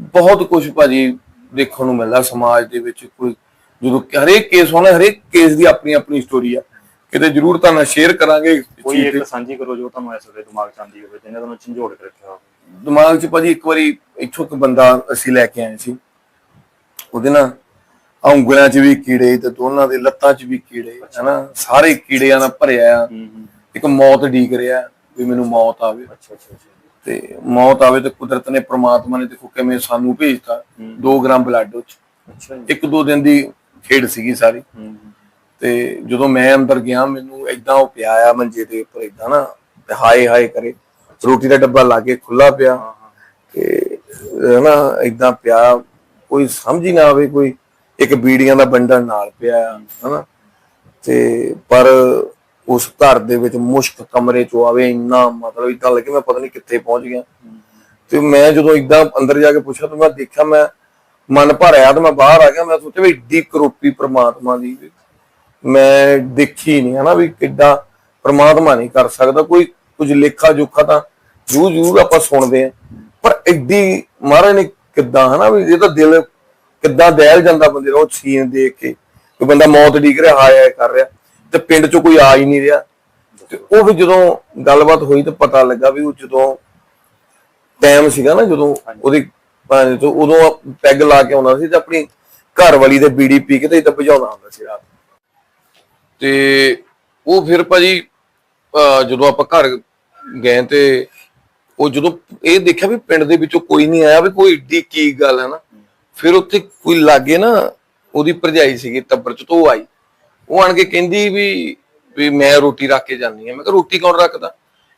ਬਹੁਤ ਕੁਝ ਭਾਜੀ ਦੇਖਣ ਨੂੰ ਮਿਲਦਾ ਸਮਾਜ ਦੇ ਵਿੱਚ ਕੋਈ ਜਦੋਂ ਹਰੇਕ ਕੇਸ ਹੋਣਾ ਹਰੇਕ ਕੇਸ ਦੀ ਆਪਣੀ ਆਪਣੀ ਸਟੋਰੀ ਆ। ਕਿਤੇ ਜ਼ਰੂਰ ਤੁਹਾਨੂੰ ਸ਼ੇਅਰ ਕਰਾਂਗੇ ਕੋਈ ਇੱਕ ਤੇ। ਸਾਂਝੀ ਕਰੋ ਜੋ ਤੁਹਾਨੂੰ ਇਸ ਵੇਲੇ ਦਿਮਾਗ ਚ ਆਉਂਦੀ ਹੋਵੇ ਜਿਹਨੇ ਤੁਹਾਨੂੰ ਝੰਜੋੜ ਕੇ ਰੱਖਿਆ ਹੋਵੇ। ਦਿਮਾਗ 'ਚ ਭਾਜੀ ਇੱਕ ਵਾਰੀ ਇੱਥੋਂ ਇੱਕ ਬੰਦਾ ਅਸੀਂ ਲੈ ਕੇ ਆਏ ਸੀ। ਉਹਦੇ ਨਾਲ ਉਂਗਲਾਂ 'ਚ ਵੀ ਕੀੜੇ ਤੇ ਦੋਨਾਂ ਦੇ ਲੱਤਾਂ 'ਚ ਵੀ ਕੀੜੇ ਹਨਾ? ਸਾਰੇ ਕੀੜਿਆਂ ਨਾਲ ਭਰਿਆ ਆ। ਇੱਕ ਮੌਤ ਡੀਕ ਰਿਹਾ ਵੀ ਮੈਨੂੰ ਮੌਤ ਆਵੇ। ਅੱਛਾ ਅੱਛਾ। ਤੇ ਮੌਤ ਆਵੇ ਤੇ ਕੁਦਰਤ ਨੇ ਪ੍ਰਮਾਤਮਾ ਨੇ ਦੇਖੋ ਕਿਵੇਂ ਸਾਨੂੰ ਭੇਜਤਾ 2 ਗ੍ਰਾਮ ਬਲੱਡ ਉਹ 'ਚ ਅੱਛਾ ਜੀ। ਇੱਕ ਦੋ ਦਿਨ ਦੀ ਖੇਡ ਸੀਗੀ ਸਾਰੀ। ਤੇ ਜਦੋਂ ਮੈਂ ਅੰਦਰ ਗਿਆ ਮੈਨੂੰ ਏਦਾਂ ਉਹ ਪਿਆ ਆ ਮੰਜੇ ਦੇ ਉੱਪਰ ਏਦਾਂ ਨਾ ਹਾਏ ਹਾਏ ਕਰੇ। ਰੋਟੀ ਦਾ ਡੱਬਾ ਲਾ ਕੇ ਖੁੱਲਾ ਪਿਆ। ਤੇ ਹਨਾ ਏਦਾਂ ਪਿਆ ਕੋਈ ਸਮਝ ਹੀ ਨਾ ਆਵੇ ਕੋਈ। ਇੱਕ ਬੀੜੀਆਂ ਦਾ ਬੰਡਲ ਨਾਲ ਪਿਆ ਹਨਾ। ਤੇ ਪਰ ਉਸ ਘਰ ਦੇ ਵਿੱਚ ਮੁਸ਼ਕ ਕਮਰੇ ਚੋਂ ਆਵੇ, ਇੰਨਾ ਮਤਲਬ ਇਦਾਂ ਲੱਗੇ ਮੈਂ ਪਤਾ ਨਹੀਂ ਕਿੱਥੇ ਪਹੁੰਚ ਗਿਆ। ਤੇ ਮੈਂ ਜਦੋਂ ਇਦਾਂ ਅੰਦਰ ਜਾ ਕੇ ਪੁੱਛਿਆ ਤਾਂ ਮੈਂ ਦੇਖਿਆ ਮੈਂ ਮਨ ਭਰਿਆ ਤੇ ਮੈਂ ਬਾਹਰ ਆ ਗਿਆ। ਮੈਂ ਸੋਚਿਆ ਵੀ ਏਡੀ ਕਰੋਪੀ ਪ੍ਰਮਾਤਮਾ ਦੀ ਮੈਂ ਦੇਖੀ ਨਹੀਂ ਹਨਾ ਵੀ ਕਿੱਦਾਂ ਪ੍ਰਮਾਤਮਾ ਨਹੀਂ ਕਰ ਸਕਦਾ। ਕੋਈ ਕੁਝ ਲੇਖਾ ਜੋਖਾ ਤਾਂ ਜੂ ਜੂ ਆਪਾਂ ਸੁਣਦੇ ਆ ਪਰ ਏਡੀ ਮਹਾਰਾਜ ਨੇ ਕਿੱਦਾਂ ਹਨਾ ਵੀ ਇਹ ਤਾਂ ਦਿਲ ਕਿੱਦਾਂ ਦਹਿਲ ਜਾਂਦਾ ਬੰਦੇ ਦਾ ਉਹ ਸੀਨ ਦੇਖ ਕੇ। ਕੋਈ ਬੰਦਾ ਮੌਤ ਡੀਕ ਰਿਹਾ ਹਾਏ ਹਾਏ ਕਰ ਰਿਹਾ। ਤੇ ਪਿੰਡ ਚੋਂ ਕੋਈ ਆ ਹੀ ਨਹੀਂ ਰਿਹਾ। ਤੇ ਉਹ ਵੀ ਜਦੋਂ ਗੱਲਬਾਤ ਹੋਈ ਤਾਂ ਪਤਾ ਲੱਗਾ ਵੀ ਉਹ ਜਦੋਂ ਟਾਈਮ ਸੀਗਾ ਨਾ ਜਦੋਂ ਉਹਦੀ ਭਾਂਜ ਤੋਂ ਉਦੋਂ ਪੈਗ ਲਾ ਕੇ ਆਉਂਦਾ ਸੀ ਤੇ ਆਪਣੀ ਘਰ ਵਾਲੀ ਦੇ ਬੀੜੀ ਪੀ ਕੇ ਤੇ ਇਦਾਂ ਭਜਾਉਂਦਾ ਹੁੰਦਾ ਸੀ ਰਾਤ। ਤੇ ਉਹ ਫਿਰ ਭਾਜੀ ਜਦੋਂ ਆਪਾਂ ਘਰ ਗਏ ਤੇ ਉਹ ਜਦੋਂ ਇਹ ਦੇਖਿਆ ਵੀ ਪਿੰਡ ਦੇ ਵਿੱਚੋਂ ਕੋਈ ਨਹੀਂ ਆਇਆ ਵੀ ਕੋਈ ਏਡੀ ਕੀ ਗੱਲ ਹੈ ਨਾ। ਫਿਰ ਉੱਥੇ ਕੋਈ ਲਾਗੇ ਨਾ ਉਹਦੀ ਭਰਜਾਈ ਸੀਗੀ ਟੱਬਰ ਚ ਤੋਂ ਆਈ। ਉਹ ਆਣ ਕੇ ਕਹਿੰਦੀ ਵੀ ਵੀ ਮੈਂ ਰੋਟੀ ਰੱਖ ਕੇ ਜਾਂਦੀ ਆ ਮੈਂ ਕਿਹਾ, ਰੋਟੀ ਕੌਣ ਰੱਖਦਾ?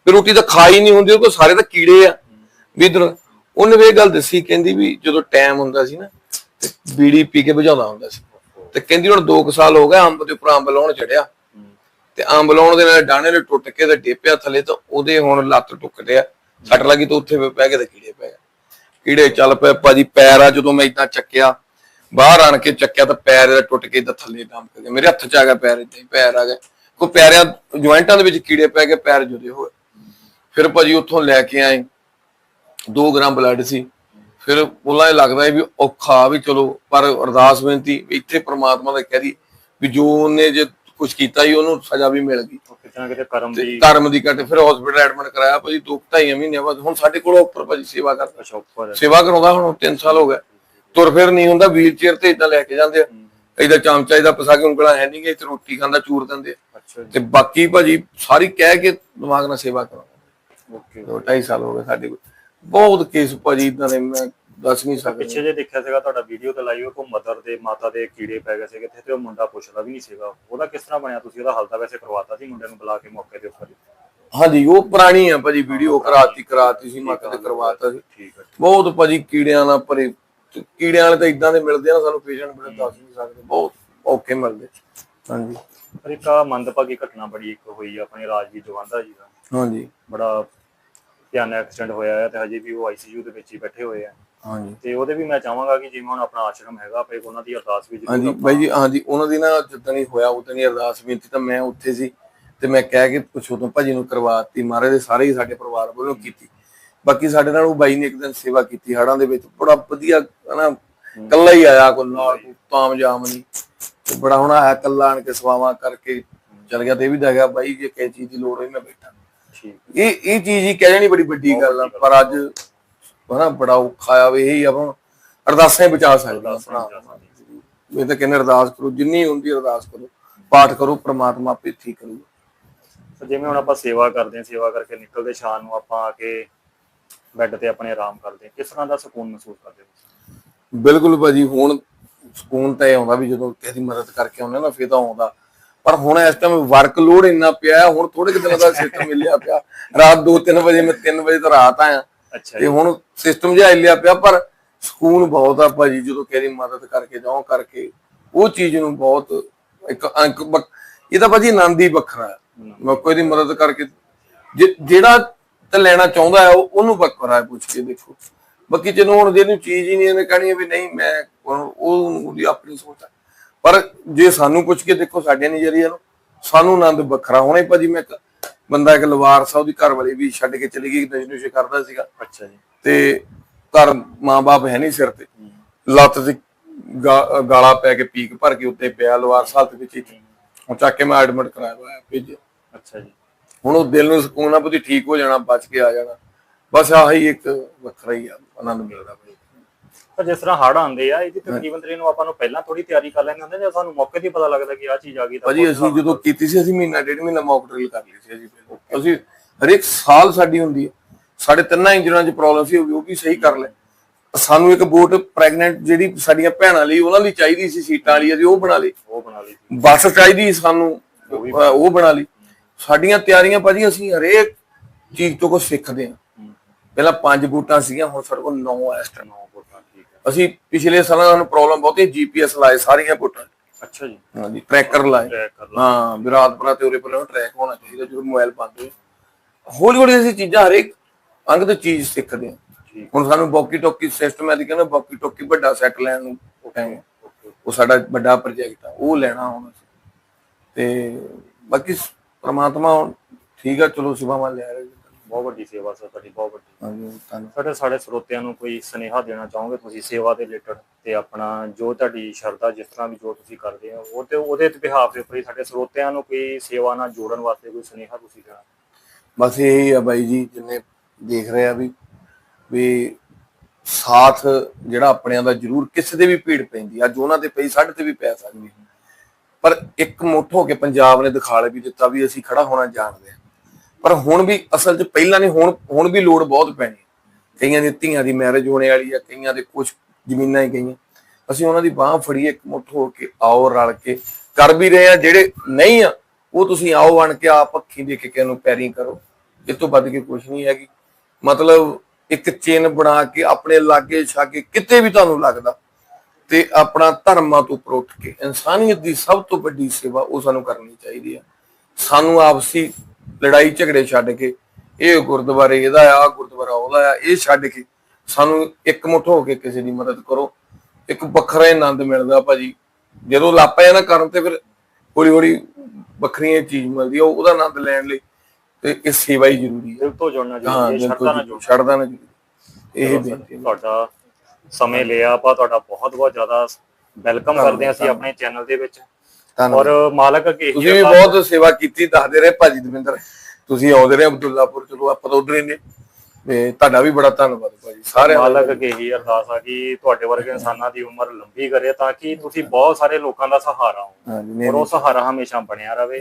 ਵੀ ਰੋਟੀ ਤਾਂ ਖਾ ਹੀ ਨਹੀਂ ਹੁੰਦੀ, ਉਹ ਸਾਰੇ ਤਾਂ ਕੀੜੇ ਆ। ਵੀ ਇਧਰ ਉਹਨੇ ਵੀ ਗੱਲ ਦੱਸੀ, ਕਹਿੰਦੀ ਵੀ ਜਦੋਂ ਟਾਈਮ ਹੁੰਦਾ ਸੀ ਨਾ, ਤੇ ਬੀੜੀ ਪੀ ਕੇ ਭਜਾਉਂਦਾ ਹੁੰਦਾ ਸੀ। ਤੇ ਕਹਿੰਦੀ ਹੁਣ 2 ਸਾਲ ਹੋ ਗਏ ਅੰਬ ਦੇ ਉੱਪਰ ਅੰਬ ਲਾਉਣ ਚੜਿਆ। ਤੇ ਅੰਬ ਲਾਉਣ ਦੇ ਨਾਲ ਡਾਣੇ ਨੇ ਟੁੱਟ ਕੇ ਤੇ ਡੇਪਿਆ ਥੱਲੇ ਤਾਂ ਉਹਦੇ ਹੁਣ ਲੱਤ ਟੁੱਕ ਰਿਹਾ ਸੱਟ ਲੱਗੀ ਤਾਂ ਉੱਥੇ ਪੈ ਕੇ ਤੇ ਕੀੜੇ ਪੈ ਗਏ। ਕੀੜੇ ਚੱਲ ਪਏ, ਭਾਜੀ ਪੈਰ ਆ ਜਦੋਂ ਮੈਂ ਇਦਾਂ ਚੱਕਿਆ ਬਾਹਰ ਆਣ ਕੇ ਚੱਕਿਆ ਤਾਂ ਪੈਰ ਇਹਦਾ ਟੁੱਟ ਕੇ ਇਦਾਂ ਥੱਲੇ ਡੰਮ ਗਏ ਮੇਰੇ ਹੱਥ 'ਚ ਆ ਗਿਆ ਪੈਰ ਹੀ ਪੈਰ ਆ ਗਏ ਕੋ ਪੈਰਿਆਂ ਜੁਆਇੰਟਾਂ ਦੇ ਵਿੱਚ ਕੀੜੇ ਪੈ ਗਏ ਪੈਰ ਜੁਦੇ ਹੋਏ। ਫਿਰ ਭਾਜੀ ਉੱਥੋਂ ਲੈ ਕੇ ਆਏ। 2 ਗ੍ਰਾਮ ਬਲੱਡ ਸੀ। ਫਿਰ ਉਹਨਾਂ ਇਹ ਲੱਗਦਾ ਵੀ ਔਖਾ ਵੀ ਚਲੋ ਪਰ ਅਰਦਾਸ ਬੇਨਤੀ ਇੱਥੇ ਪ੍ਰਮਾਤਮਾ ਦਾ ਕਹਿ ਦੀ ਵੀ ਜੋ ਉਹਨੇ ਜੇ ਕੁਝ ਕੀਤਾ ਹੀ ਉਹਨੂੰ ਸਜ਼ਾ ਵੀ ਮਿਲ ਗਈ। ਕਿਤੇ ਨਾ ਕਿਤੇ ਕਰਮ ਦੀ ਧਰਮ ਦੀ ਕੱਟ ਫਿਰ ਹਸਪੀਟਲ ਐਡਮਿਟ ਕਰਾਇਆ। ਭਾਜੀ ਦੋ ਕੁ ਢਾਈ ਮਹੀਨੇ ਬਾਅਦ ਹੁਣ ਸਾਡੇ ਕੋਲ ਉੱਪਰ ਭਾਜੀ ਸੇਵਾ ਕਰਦਾ। ਸੇਵਾ ਕਰਾਉਂਦਾ ਹੁਣ 3 ਸਾਲ ਹੋ ਗਏ। ਤੁਰ ਫਿਰ ਨਹੀਂ ਹੁੰਦਾ ਵੀਲ ਚੇਅਰ ਤੇ ਇਦਾਂ ਲੈ ਕੇ ਜਾਂਦੇ ਆ। ਇਦਾਂ ਚਮਚਾ ਇਹਦਾ ਪਸਾ ਕੇ ਉਂਗਲਾਂ ਹੈ ਨਹੀਂ ਤੇ ਰੋਟੀ ਖਾਂਦਾ ਚੂਰ ਦਿੰਦੇ ਆ। ਤੇ ਬਾਕੀ ਭਾਜੀ ਸਾਰੀ ਕਹਿ ਕੇ ਦਿਮਾਗ ਨਾਲ ਸੇਵਾ ਕਰਾਉਂਦਾ ਓਕੇ। ਦੋ ਢਾਈ ਸਾਲ ਹੋ ਗਏ ਸਾਡੇ ਕੋਲ। ਬਹੁਤ ਕੇਸ ਭਾਜੀ ਇਦਾਂ ਦੇ ਮੈਂ ਦੱਸ ਨਹੀਂ ਸਕਦਾ। ਪਿੱਛੇ ਜੇ ਦੇਖਿਆ ਸੀਗਾ ਤੁਹਾਡਾ ਵੀਡੀਓ ਤੇ ਲਾਈ ਉਹ ਕੋ ਮਦਰ ਦੇ ਮਾਤਾ ਦੇ ਕੀੜੇ ਪੈ ਗਏ ਸੀਗੇ ਤੇ ਤੇ ਉਹ ਮੁੰਡਾ ਪੁੱਛਦਾ ਵੀ ਨਹੀਂ ਸੀਗਾ। ਉਹਦਾ ਕਿਸ ਤਰ੍ਹਾਂ ਬਣਿਆ ਤੁਸੀਂ? ਉਹਦਾ ਹੱਲ ਤਾਂ ਵੈਸੇ ਕਰਵਾਤਾ ਸੀ ਮੁੰਡੇ ਨੂੰ ਬੁਲਾ ਕੇ ਮੌਕੇ ਦੇ ਉੱਪਰ ਹਾਂਜੀ ਉਹ ਪੁਰਾਣੀ ਆ ਭਾਜੀ ਵੀਡੀਓ ਕਰਾਤੀ ਕਰਾਤੀ ਸੀ ਮੈਂ ਕਦੇ ਕਰਵਾਤਾ ਸੀ। ਠੀਕ ਹੈ ਬਹੁਤ ਭਾਜੀ ਕੀੜਿਆਂ ਨਾਲ ਭਰੇ ਤੇ ਕੀੜਿਆਂ ਵਾਲੇ ਤਾਂ ਇਦਾਂ ਦੇ ਮਿਲਦੇ ਆ ਨਾ ਸਾਨੂੰ ਪੇਸ਼ੈਂਟ ਬੜੇ ਦੱਸ ਨਹੀਂ ਸਕਦੇ। ਬਹੁਤ ਔਖੇ ਮਿਲਦੇ ਹਾਂਜੀ। ਪਰ ਇੱਕ ਆਹ ਮੰਦਭਾਗੀ ਘਟਨਾ ਬੜੀ ਇੱਕ ਹੋਈ ਆ ਆਪਣੇ ਰਾਜਵੀਰ ਜਵਾਂਦਾ ਜੀ ਦਾ। ਹਾਂਜੀ। ਬੜਾ ਭਿਆਨਕ ਐਕਸੀਡੈਂਟ ਹੋਇਆ ਹੈ ਤੇ ਹਜੇ ਵੀ ਉਹ ਆਈਸੀਯੂ ਦੇ ਵਿੱਚ ਹੀ ਬੈਠੇ ਹੋਏ ਆ। ਹਾਂਜੀ। ਤੇ ਉਹਦੇ ਵੀ ਮੈਂ ਚਾਹਾਂਗਾ ਕਿ ਜਿਵੇਂ ਹੁਣ ਆਪਣਾ ਆਸ਼ਰਮ ਹੈਗਾ ਆਪਾਂ ਉਹਨਾਂ ਦੀ ਅਰਦਾਸ ਵੀ ਹਾਂਜੀ ਬਾਈ ਜੀ ਹਾਂਜੀ ਉਹਨਾਂ ਦੀ ਨਾ ਜਿੱਦਾਂ ਹੀ ਹੋਇਆ ਉਦੋਂ ਹੀ ਅਰਦਾਸ ਬੇਨਤੀ ਤਾਂ ਮੈਂ ਉੱਥੇ ਸੀ। ਤੇ ਮੈਂ ਕਹਿ ਕੇ ਪੁੱਛੋ ਤੋਂ ਭਾਜੀ ਨੂੰ ਕਰਵਾਤੀ ਮਹਾਰਾਜ ਦੇ ਸਾਰੇ ਹੀ ਸਾਡੇ ਪਰਿਵਾਰ ਵੱਲੋਂ ਕੀਤੀ। ਬਾਕੀ ਸਾਡੇ ਨਾਲ ਉਹ ਬਾਈ ਨੇ ਇੱਕ ਦਿਨ ਸੇਵਾ ਕੀਤੀ ਹੜਾਂ ਦੇ ਵਿੱਚ ਬੜਾ ਵਧੀਆ ਹਨਾ ਕੱਲਾ ਹੀ ਆਇਆ ਕੋਈ ਨਾਲ ਤਾਮ ਜਾਮ ਨਹੀਂ। ਤੇ ਬੜਾ ਹੁਣ ਆਇਆ ਕੱਲਾ ਆਣ ਕੇ ਸੇਵਾਵਾਂ ਕਰਕੇ ਚਲ ਗਿਆ ਤੇ ਇਹ ਵੀ ਦੱਸਿਆ ਬਾਈ ਜੇ ਕਿਸੇ ਚੀਜ਼ ਦੀ ਲੋੜ ਹੋਈ ਮੈਂ ਬੈਠਾ। ਠੀਕ। ਇਹ ਇਹ ਚੀਜ਼ ਹੀ ਕਹਿ ਜਾਣੀ ਬੜੀ ਵੱਡੀ ਗੱਲ ਆ ਪਰ ਅੱਜ ਹਨਾ ਬੜਾ ਔਖਾ ਆ ਵੀ ਇਹੀ ਆਪਾਂ ਅਰਦਾਸਾਂ ਹੀ ਬਚਾ ਸਕਦਾ ਇਹ ਤਾਂ ਕਹਿੰਦੇ ਅਰਦਾਸ ਕਰੋ ਜਿੰਨੀ ਹੁੰਦੀ ਅਰਦਾਸ ਕਰੋ ਪਾਠ ਕਰੋ ਪ੍ਰਮਾਤਮਾ ਆਪੇ ਠੀਕ ਕਰੂਗਾ। ਤੇ ਜਿਵੇਂ ਹੁਣ ਆਪਾਂ ਸੇਵਾ ਕਰਦੇ ਹਾਂ ਸੇਵਾ ਕਰਕੇ ਨਿਕਲਦੇ ਸ਼ਾਮ ਨੂੰ ਆਪਾਂ ਆ ਕੇ ਬੈੱਡ ਤੇ ਆਪਣੇ ਆਰਾਮ ਕਰਦੇ ਹਾਂ? ਕਿਸ ਤਰ੍ਹਾਂ ਦਾ ਸਕੂਨ ਮਹਿਸੂਸ ਕਰਦੇ ਹੋ ਬਿਲਕੁਲ ਭਾਜੀ ਹੁਣ ਸਕੂਨ ਤਾਂ ਇਹ ਆਉਂਦਾ ਵੀ ਜਦੋਂ ਕਿਸੇ ਦੀ ਮਦਦ ਕਰਕੇ ਆਉਂਦੇ ਨਾ ਫੇਰ ਤਾਂ ਆਉਂਦਾ। ਪਰ ਹੁਣ ਇਸ ਟਾਈਮ ਵਰਕ ਲੋਡ ਇੰਨਾ ਪਿਆ ਹੈ, ਹੁਣ ਥੋੜੇ ਕਿ ਦਿਨਾਂ ਦਾ ਸਿਸਟਮ ਮਿਲਿਆ ਪਿਆ। ਰਾਤ 2-3 ਵਜੇ ਮੈਂ 3 ਵਜੇ ਤੋਂ ਰਾਤ ਆਇਆ। ਅੱਛਾ ਤੇ ਹੁਣ ਸਿਸਟਮ ਜਿਹਾ ਹਿੱਲਿਆ ਪਿਆ ਪਰ ਸਕੂਨ ਬਹੁਤ ਆ ਭਾਜੀ ਜਦੋਂ ਕਿਸੇ ਦੀ ਮਦਦ ਕਰਕੇ ਜਾਓ ਕਰਕੇ ਉਹ ਚੀਜ਼ ਨੂੰ ਬਹੁਤ ਇੱਕ ਅੰਕ ਬਕ- ਇਹ ਤਾਂ ਭਾਜੀ ਆਨੰਦ ਹੀ ਵੱਖਰਾ ਹੈ। ਮੈਂ ਕੋਈ ਦੀ ਮਦਦ ਕਰਕੇ ਜੇ- ਜਿਹੜਾ ਤੇ ਲੈਣਾ ਚਾਹੁੰਦਾ ਹੈ ਉਹ- ਉਹਨੂੰ ਹੈ ਪੁੱਛ ਕੇ ਦੇਖੋ। ਬਾਕੀ ਜਿਹਨੂੰ ਹੁਣ ਜਿਹਨੂੰ ਚੀਜ਼ ਹੀ ਨਹੀਂ ਇਹਨੇ ਕਹਣੀ ਵੀ ਨਹੀਂ ਮੈਂ ਉਹ ਉਹਦੀ ਆਪਣੀ ਸੋਚ ਹੈ। ਪਰ ਜੇ ਸਾਨੂੰ ਪੁੱਛ ਕੇ ਦੇਖੋ ਸਾਡੇ ਨਜ਼ਰੀਏ ਨੂੰ ਸਾਨੂੰ ਆਨੰਦ ਵੱਖਰਾ ਹੋਣਾ ਹੀ ਭਾਜੀ। ਮੈਂ ਇੱਕ ਬੰਦਾ ਇੱਕ ਲਵਾਰ ਸਾਹਿਬ ਦੀ ਘਰ ਵਾਲੀ ਵੀ ਛੱਡ ਕੇ ਚਲੀ ਗਈ ਨਸ਼ੇ ਨੁਸ਼ੇ ਕਰਦਾ ਸੀਗਾ। ਅੱਛਾ ਜੀ। ਤੇ ਘਰ ਮਾਂ-ਬਾਪ ਹੈ ਨਹੀਂ ਸਿਰ ਤੇ। ਲੱਤ ਤੇ ਗਾਲਾਂ ਪੈ ਕੇ ਪੀਕ ਭਰ ਕੇ ਉੱਤੇ ਪਿਆ ਲਵਾਰ ਹਾਲਤ ਵਿੱਚ ਹੀ ਹੁਣ ਚੱਕ ਕੇ ਮੈਂ ਐਡਮਿਟ ਕਰਾਇਆ ਹੋਇਆ ਭੇਜਿਆ। ਅੱਛਾ ਜੀ। ਹੁਣ ਉਹ ਦਿਲ ਨੂੰ ਸਕੂਨ ਆ ਵੀ ਠੀਕ ਹੋ ਜਾਣਾ ਬਚ ਕੇ ਆ ਜਾਣਾ। ਬਸ ਆਹੀ ਇੱਕ ਵੱਖਰਾ ਹੀ ਆ ਆਨੰਦ ਮਿਲਦਾ ਭਾਈ ਪਰ ਜਿਸ ਤਰ੍ਹਾਂ ਹੜ੍ਹ ਆਉਂਦੇ ਆ ਇਹਦੀ ਤਕਰੀਬਨ ਤਰੀ ਨੂੰ ਆਪਾਂ ਨੂੰ ਪਹਿਲਾਂ ਥੋੜੀ ਤਿਆਰੀ ਕਰ ਲੈਣੀ ਹੁੰਦੀ ਜਾਂ ਸਾਨੂੰ ਮੌਕੇ ਤੇ ਪਤਾ ਲੱਗਦਾ ਕਿ ਆਹ ਚੀਜ਼ ਆ ਗਈ ਤਾਂ ਭਾਜੀ ਅਸੀਂ ਜਦੋਂ ਕੀਤੀ ਸੀ ਅਸੀਂ ਮਹੀਨਾ ਡੇਢ ਮਹੀਨਾ ਮੌਕ ਡਰਿਲ ਕਰ ਲਈ ਸੀ ਅਸੀਂ ਪਹਿਲਾਂ। ਅਸੀਂ ਹਰੇਕ ਸਾਲ ਸਾਡੀ ਹੁੰਦੀ ਹੈ ਸਾਡੇ ਤਿੰਨਾਂ ਇੰਜਨਾਂ 'ਚ ਪ੍ਰੋਬਲਮ ਸੀ ਉਹ ਵੀ- ਸਹੀ ਕਰ ਲੈ ਸਾਨੂੰ ਇੱਕ ਬੋਟ ਪ੍ਰੈਗਨੈਂਟ ਜਿਹੜੀ ਸਾਡੀਆਂ ਭੈਣਾਂ ਲਈ ਉਹਨਾਂ ਲਈ ਚਾਹੀਦੀ ਸੀ ਸੀਟਾਂ ਵਾਲੀ ਅਸੀਂ ਉਹ ਬਣਾ ਲਈ। ਉਹ ਬਣਾ ਲਈ। ਬੱਸ ਚਾਹੀਦੀ ਸਾਨੂੰ ਉਹ ਬਣਾ ਲਈ। ਸਾਡੀਆਂ ਤਿਆਰੀਆਂ ਭਾਜੀ ਅਸੀਂ ਹਰੇਕ ਚੀਜ਼ ਤੋਂ ਕੁਝ ਸਿੱਖਦੇ ਹਾਂ। ਹੂੰ। ਪਹਿਲਾਂ ਪੰਜ ਬੂਟਾਂ ਸੀਗੀਆਂ ਹੁਣ ਸਾਡੇ ਕੋਲ 9 ਇਸ ਟਾਈਮ ਨੌ ਠੀਕ ਹੈ। ਅਸੀਂ ਪਿਛਲੇ ਸਾਲਾਂ ਸਾਨੂੰ ਪ੍ਰੋਬਲਮ ਬਹੁਤੀ ਜੀਪੀਐਸ ਲਾਏ ਸਾਰੀਆਂ ਬੂਟਾਂ। ਅੱਛਾ ਜੀ। ਹਾਂਜੀ ਟਰੈਕਰ ਲਾਏ। ਹਾਂ ਵਿਰਾਟਪੁਰਾ ਤੇ ਉਰੇ ਪਰ ਟਰੈਕ ਹੋਣਾ ਚਾਹੀਦਾ ਜਦੋਂ ਮੋਬਾਈਲ ਹੋਏ। ਹੌਲੀ ਹੌਲੀ ਅਸੀਂ ਚੀਜ਼ਾਂ ਹਰੇਕ ਅੰਗ ਤੋਂ ਚੀਜ਼ ਸਿੱਖਦੇ ਹਾਂ। ਹੁਣ ਸਾਨੂੰ ਬੌਕੀ ਟੋਕੀ ਸਿਸਟਮ ਹੈ ਦੀ ਕਹਿੰਦਾ ਬੌਕੀ ਟੋਕੀ ਵੱਡਾ ਸੈੱਟ ਲੈਣ ਨੂੰ ਓਕੇ ਉਹ ਸਾਡਾ ਵੱਡਾ ਪ੍ਰੋਜੈਕਟ ਆ ਉਹ ਲੈਣਾ ਹੁਣ ਤੇ ਬਾਕੀ ਪ੍ਰਮਾਤਮਾ ਹੁਣ ਠੀਕ ਆ ਚਲੋ ਸੇਵਾਵਾਂ ਲੈ ਰਹੇ ਜੀ। ਬਹੁਤ ਵੱਡੀ ਸੇਵਾ ਸਰ ਤੁਹਾਡੀ ਬਹੁਤ ਵੱਡੀ ਹਾਂਜੀ ਧੰਨਵਾਦ ਸਾਡੇ ਸਾਡੇ ਸਰੋਤਿਆਂ ਨੂੰ ਕੋਈ ਸੁਨੇਹਾ ਦੇਣਾ ਚਾਹੋਗੇ ਤੁਸੀਂ ਸੇਵਾ ਦੇ ਰਿਲੇਟਡ ਤੇ ਆਪਣਾ ਜੋ ਤੁਹਾਡੀ ਸ਼ਰਧਾ ਜਿਸ ਤਰ੍ਹਾਂ ਵੀ ਜੋ ਤੁਸੀਂ ਕਰਦੇ ਹੋ ਉਹ ਤੇ ਉਹਦੇ ਤੇ ਬਿਹਾਫ ਦੇ ਉੱਪਰ ਹੀ ਸਾਡੇ ਸਰੋਤਿਆਂ ਨੂੰ ਕੋਈ ਸੇਵਾ ਨਾਲ ਜੋੜਨ ਵਾਸਤੇ ਕੋਈ ਸੁਨੇਹਾ ਤੁਸੀਂ ਦੇਣਾ ਬਸ ਇਹੀ ਆ ਬਾਈ ਜੀ ਜਿੰਨੇ ਦੇਖ ਰਹੇ ਆ ਵੀ ਵੀ ਸਾਥ ਜਿਹੜਾ ਆਪਣਿਆਂ ਦਾ ਜ਼ਰੂਰ ਕਿਸੇ ਦੇ ਵੀ ਭੀੜ ਪੈਂਦੀ ਅੱਜ ਉਹਨਾਂ ਤੇ ਪਈ ਸਾਡੇ ਤੇ ਵੀ ਪੈ ਸਕਦੀ ਹੈ। ਪਰ ਇੱਕ ਮੁੱਠ ਹੋ ਕੇ ਪੰਜਾਬ ਨੇ ਦਿਖਾਲੇ ਵੀ ਦਿੱਤਾ ਵੀ ਅਸੀਂ ਖੜਾ ਹੋਣਾ ਜਾਣਦੇ ਹਾਂ। ਪਰ ਹੁਣ ਵੀ ਅਸਲ 'ਚ ਪਹਿਲਾਂ ਨਹੀਂ, ਹੁਣ ਹੁਣ ਵੀ ਲੋੜ ਬਹੁਤ ਪੈਣੀ ਕਈਆਂ ਦੀ ਧੀਆਂ ਦੀ ਮੈਰਿਜ ਹੋਣੇ ਵਾਲੀ ਆ, ਕਈਆਂ ਦੇ ਕੁਝ ਜ਼ਮੀਨਾਂ ਹੀ ਗਈਆਂ। ਅਸੀਂ ਉਹਨਾਂ ਦੀ ਬਾਹ ਫੜੀਏ ਇੱਕ ਮੁੱਠ ਹੋ ਕੇ, ਆਓ ਰਲ ਕੇ। ਕਰ ਵੀ ਰਹੇ ਆ ਜਿਹੜੇ ਨਹੀਂ ਆ, ਉਹ ਤੁਸੀਂ ਆਓ ਬਣ ਕੇ ਆਪ ਅੱਖੀਂ ਦੇ ਕੇ ਕਿਸੇ ਪੈਰੀ ਕਰੋ। ਇਸ ਤੋਂ ਵੱਧ ਕੇ ਕੁਝ ਨਹੀਂ ਹੈਗੀ। ਮਤਲਬ ਇੱਕ ਚੇਨ ਬਣਾ ਕੇ ਆਪਣੇ ਲਾਗੇ ਛਾਗੇ ਕਿਤੇ ਵੀ ਤੁਹਾਨੂੰ ਲੱਗਦਾ। ਤੇ ਆਪਣਾ ਧਰਮਾਂ ਤੋਂ ਉੱਪਰ ਉੱਠ ਕੇ ਇਨਸਾਨੀਅਤ ਦੀ ਸਭ ਤੋਂ ਵੱਡੀ ਸੇਵਾ ਉਹ ਸਾਨੂੰ ਕਰਨੀ ਚਾਹੀਦੀ ਹੈ ਸਾਨੂੰ ਆਪਸੀ ਲੜਾਈ ਝਗੜੇ ਛੱਡ ਕੇ ਇਹ ਗੁਰਦੁਆਰੇ ਇਹਦਾ ਆ ਗੁਰਦੁਆਰਾ ਉਹਦਾ ਆ ਇਹ ਛੱਡ ਕੇ ਸਾਨੂੰ ਇਕਮੁੱਠ ਹੋ ਕੇ ਕਿਸੇ ਦੀ ਮਦਦ ਕਰੋ। ਇੱਕ ਵੱਖਰਾ ਆਨੰਦ ਮਿਲਦਾ ਭਾਜੀ। ਜਦੋਂ ਲਾਪਾ ਨਾ ਕਰਨ ਤੇ ਫਿਰ ਹੌਲੀ ਹੌਲੀ ਵੱਖਰੀਆਂ ਚੀਜ਼ ਮਿਲਦੀ ਆ ਉਹ- ਉਹਦਾ ਆਨੰਦ ਲੈਣ ਲਈ ਤੇ ਇਹ ਸੇਵਾ ਹੀ ਜ਼ਰੂਰੀ ਹੈ ਦਿਲ ਤੋਂ ਜੁੜਨਾ ਜ਼ਰੂਰੀ ਹੈ ਬਿਲਕੁਲ ਜੁੜਨਾ ਛੱਡਦਾ ਨਾ ਇਹ ਬੇਨਤੀ ਤੁਹਾਡਾ ਸਮੇਂ ਲਿਆ ਆਪਾਂ ਤੁਹਾਡਾ ਬਹੁਤ ਬਹੁਤ ਜ਼ਿਆਦਾ ਵੈਲਕਮ ਕਰਦੇ ਹਾਂ ਅਸੀਂ ਆਪਣੇ ਚੈਨਲ ਦੇ ਵਿੱਚ। ਔਰ ਮਾਲਕ ਇਹੀ ਤੁਸੀਂ ਵੀ ਬਹੁਤ ਸੇਵਾ ਕੀਤੀ ਦੱਸਦੇ ਰਹੇ ਭਾਜੀ ਦਵਿੰਦਰ। ਤੁਸੀਂ ਆਉਂਦੇ ਰਹੇ ਅਬਦੁੱਲਾਪੁਰ ਚਲੋ ਆਪਾਂ ਤਾਂ ਉਧਰ ਹੀ ਨੇ। ਤੇ ਤੁਹਾਡਾ ਵੀ ਬੜਾ ਧੰਨਵਾਦ ਭਾਜੀ ਸਾਰਿਆਂ ਦਾ। ਮਾਲਕ ਅੱਗੇ ਇਹੀ ਅਰਦਾਸ ਆ ਕਿ ਤੁਹਾਡੇ ਵਰਗੇ ਇਨਸਾਨਾਂ ਦੀ ਉਮਰ ਲੰਬੀ ਕਰੇ ਤਾਂ ਕਿ ਤੁਸੀਂ ਬਹੁਤ ਸਾਰੇ ਲੋਕਾਂ ਦਾ ਸਹਾਰਾ ਹੋ। ਔਰ ਉਹ ਸਹਾਰਾ ਹਮੇਸ਼ਾ ਬਣਿਆ ਰਵੇ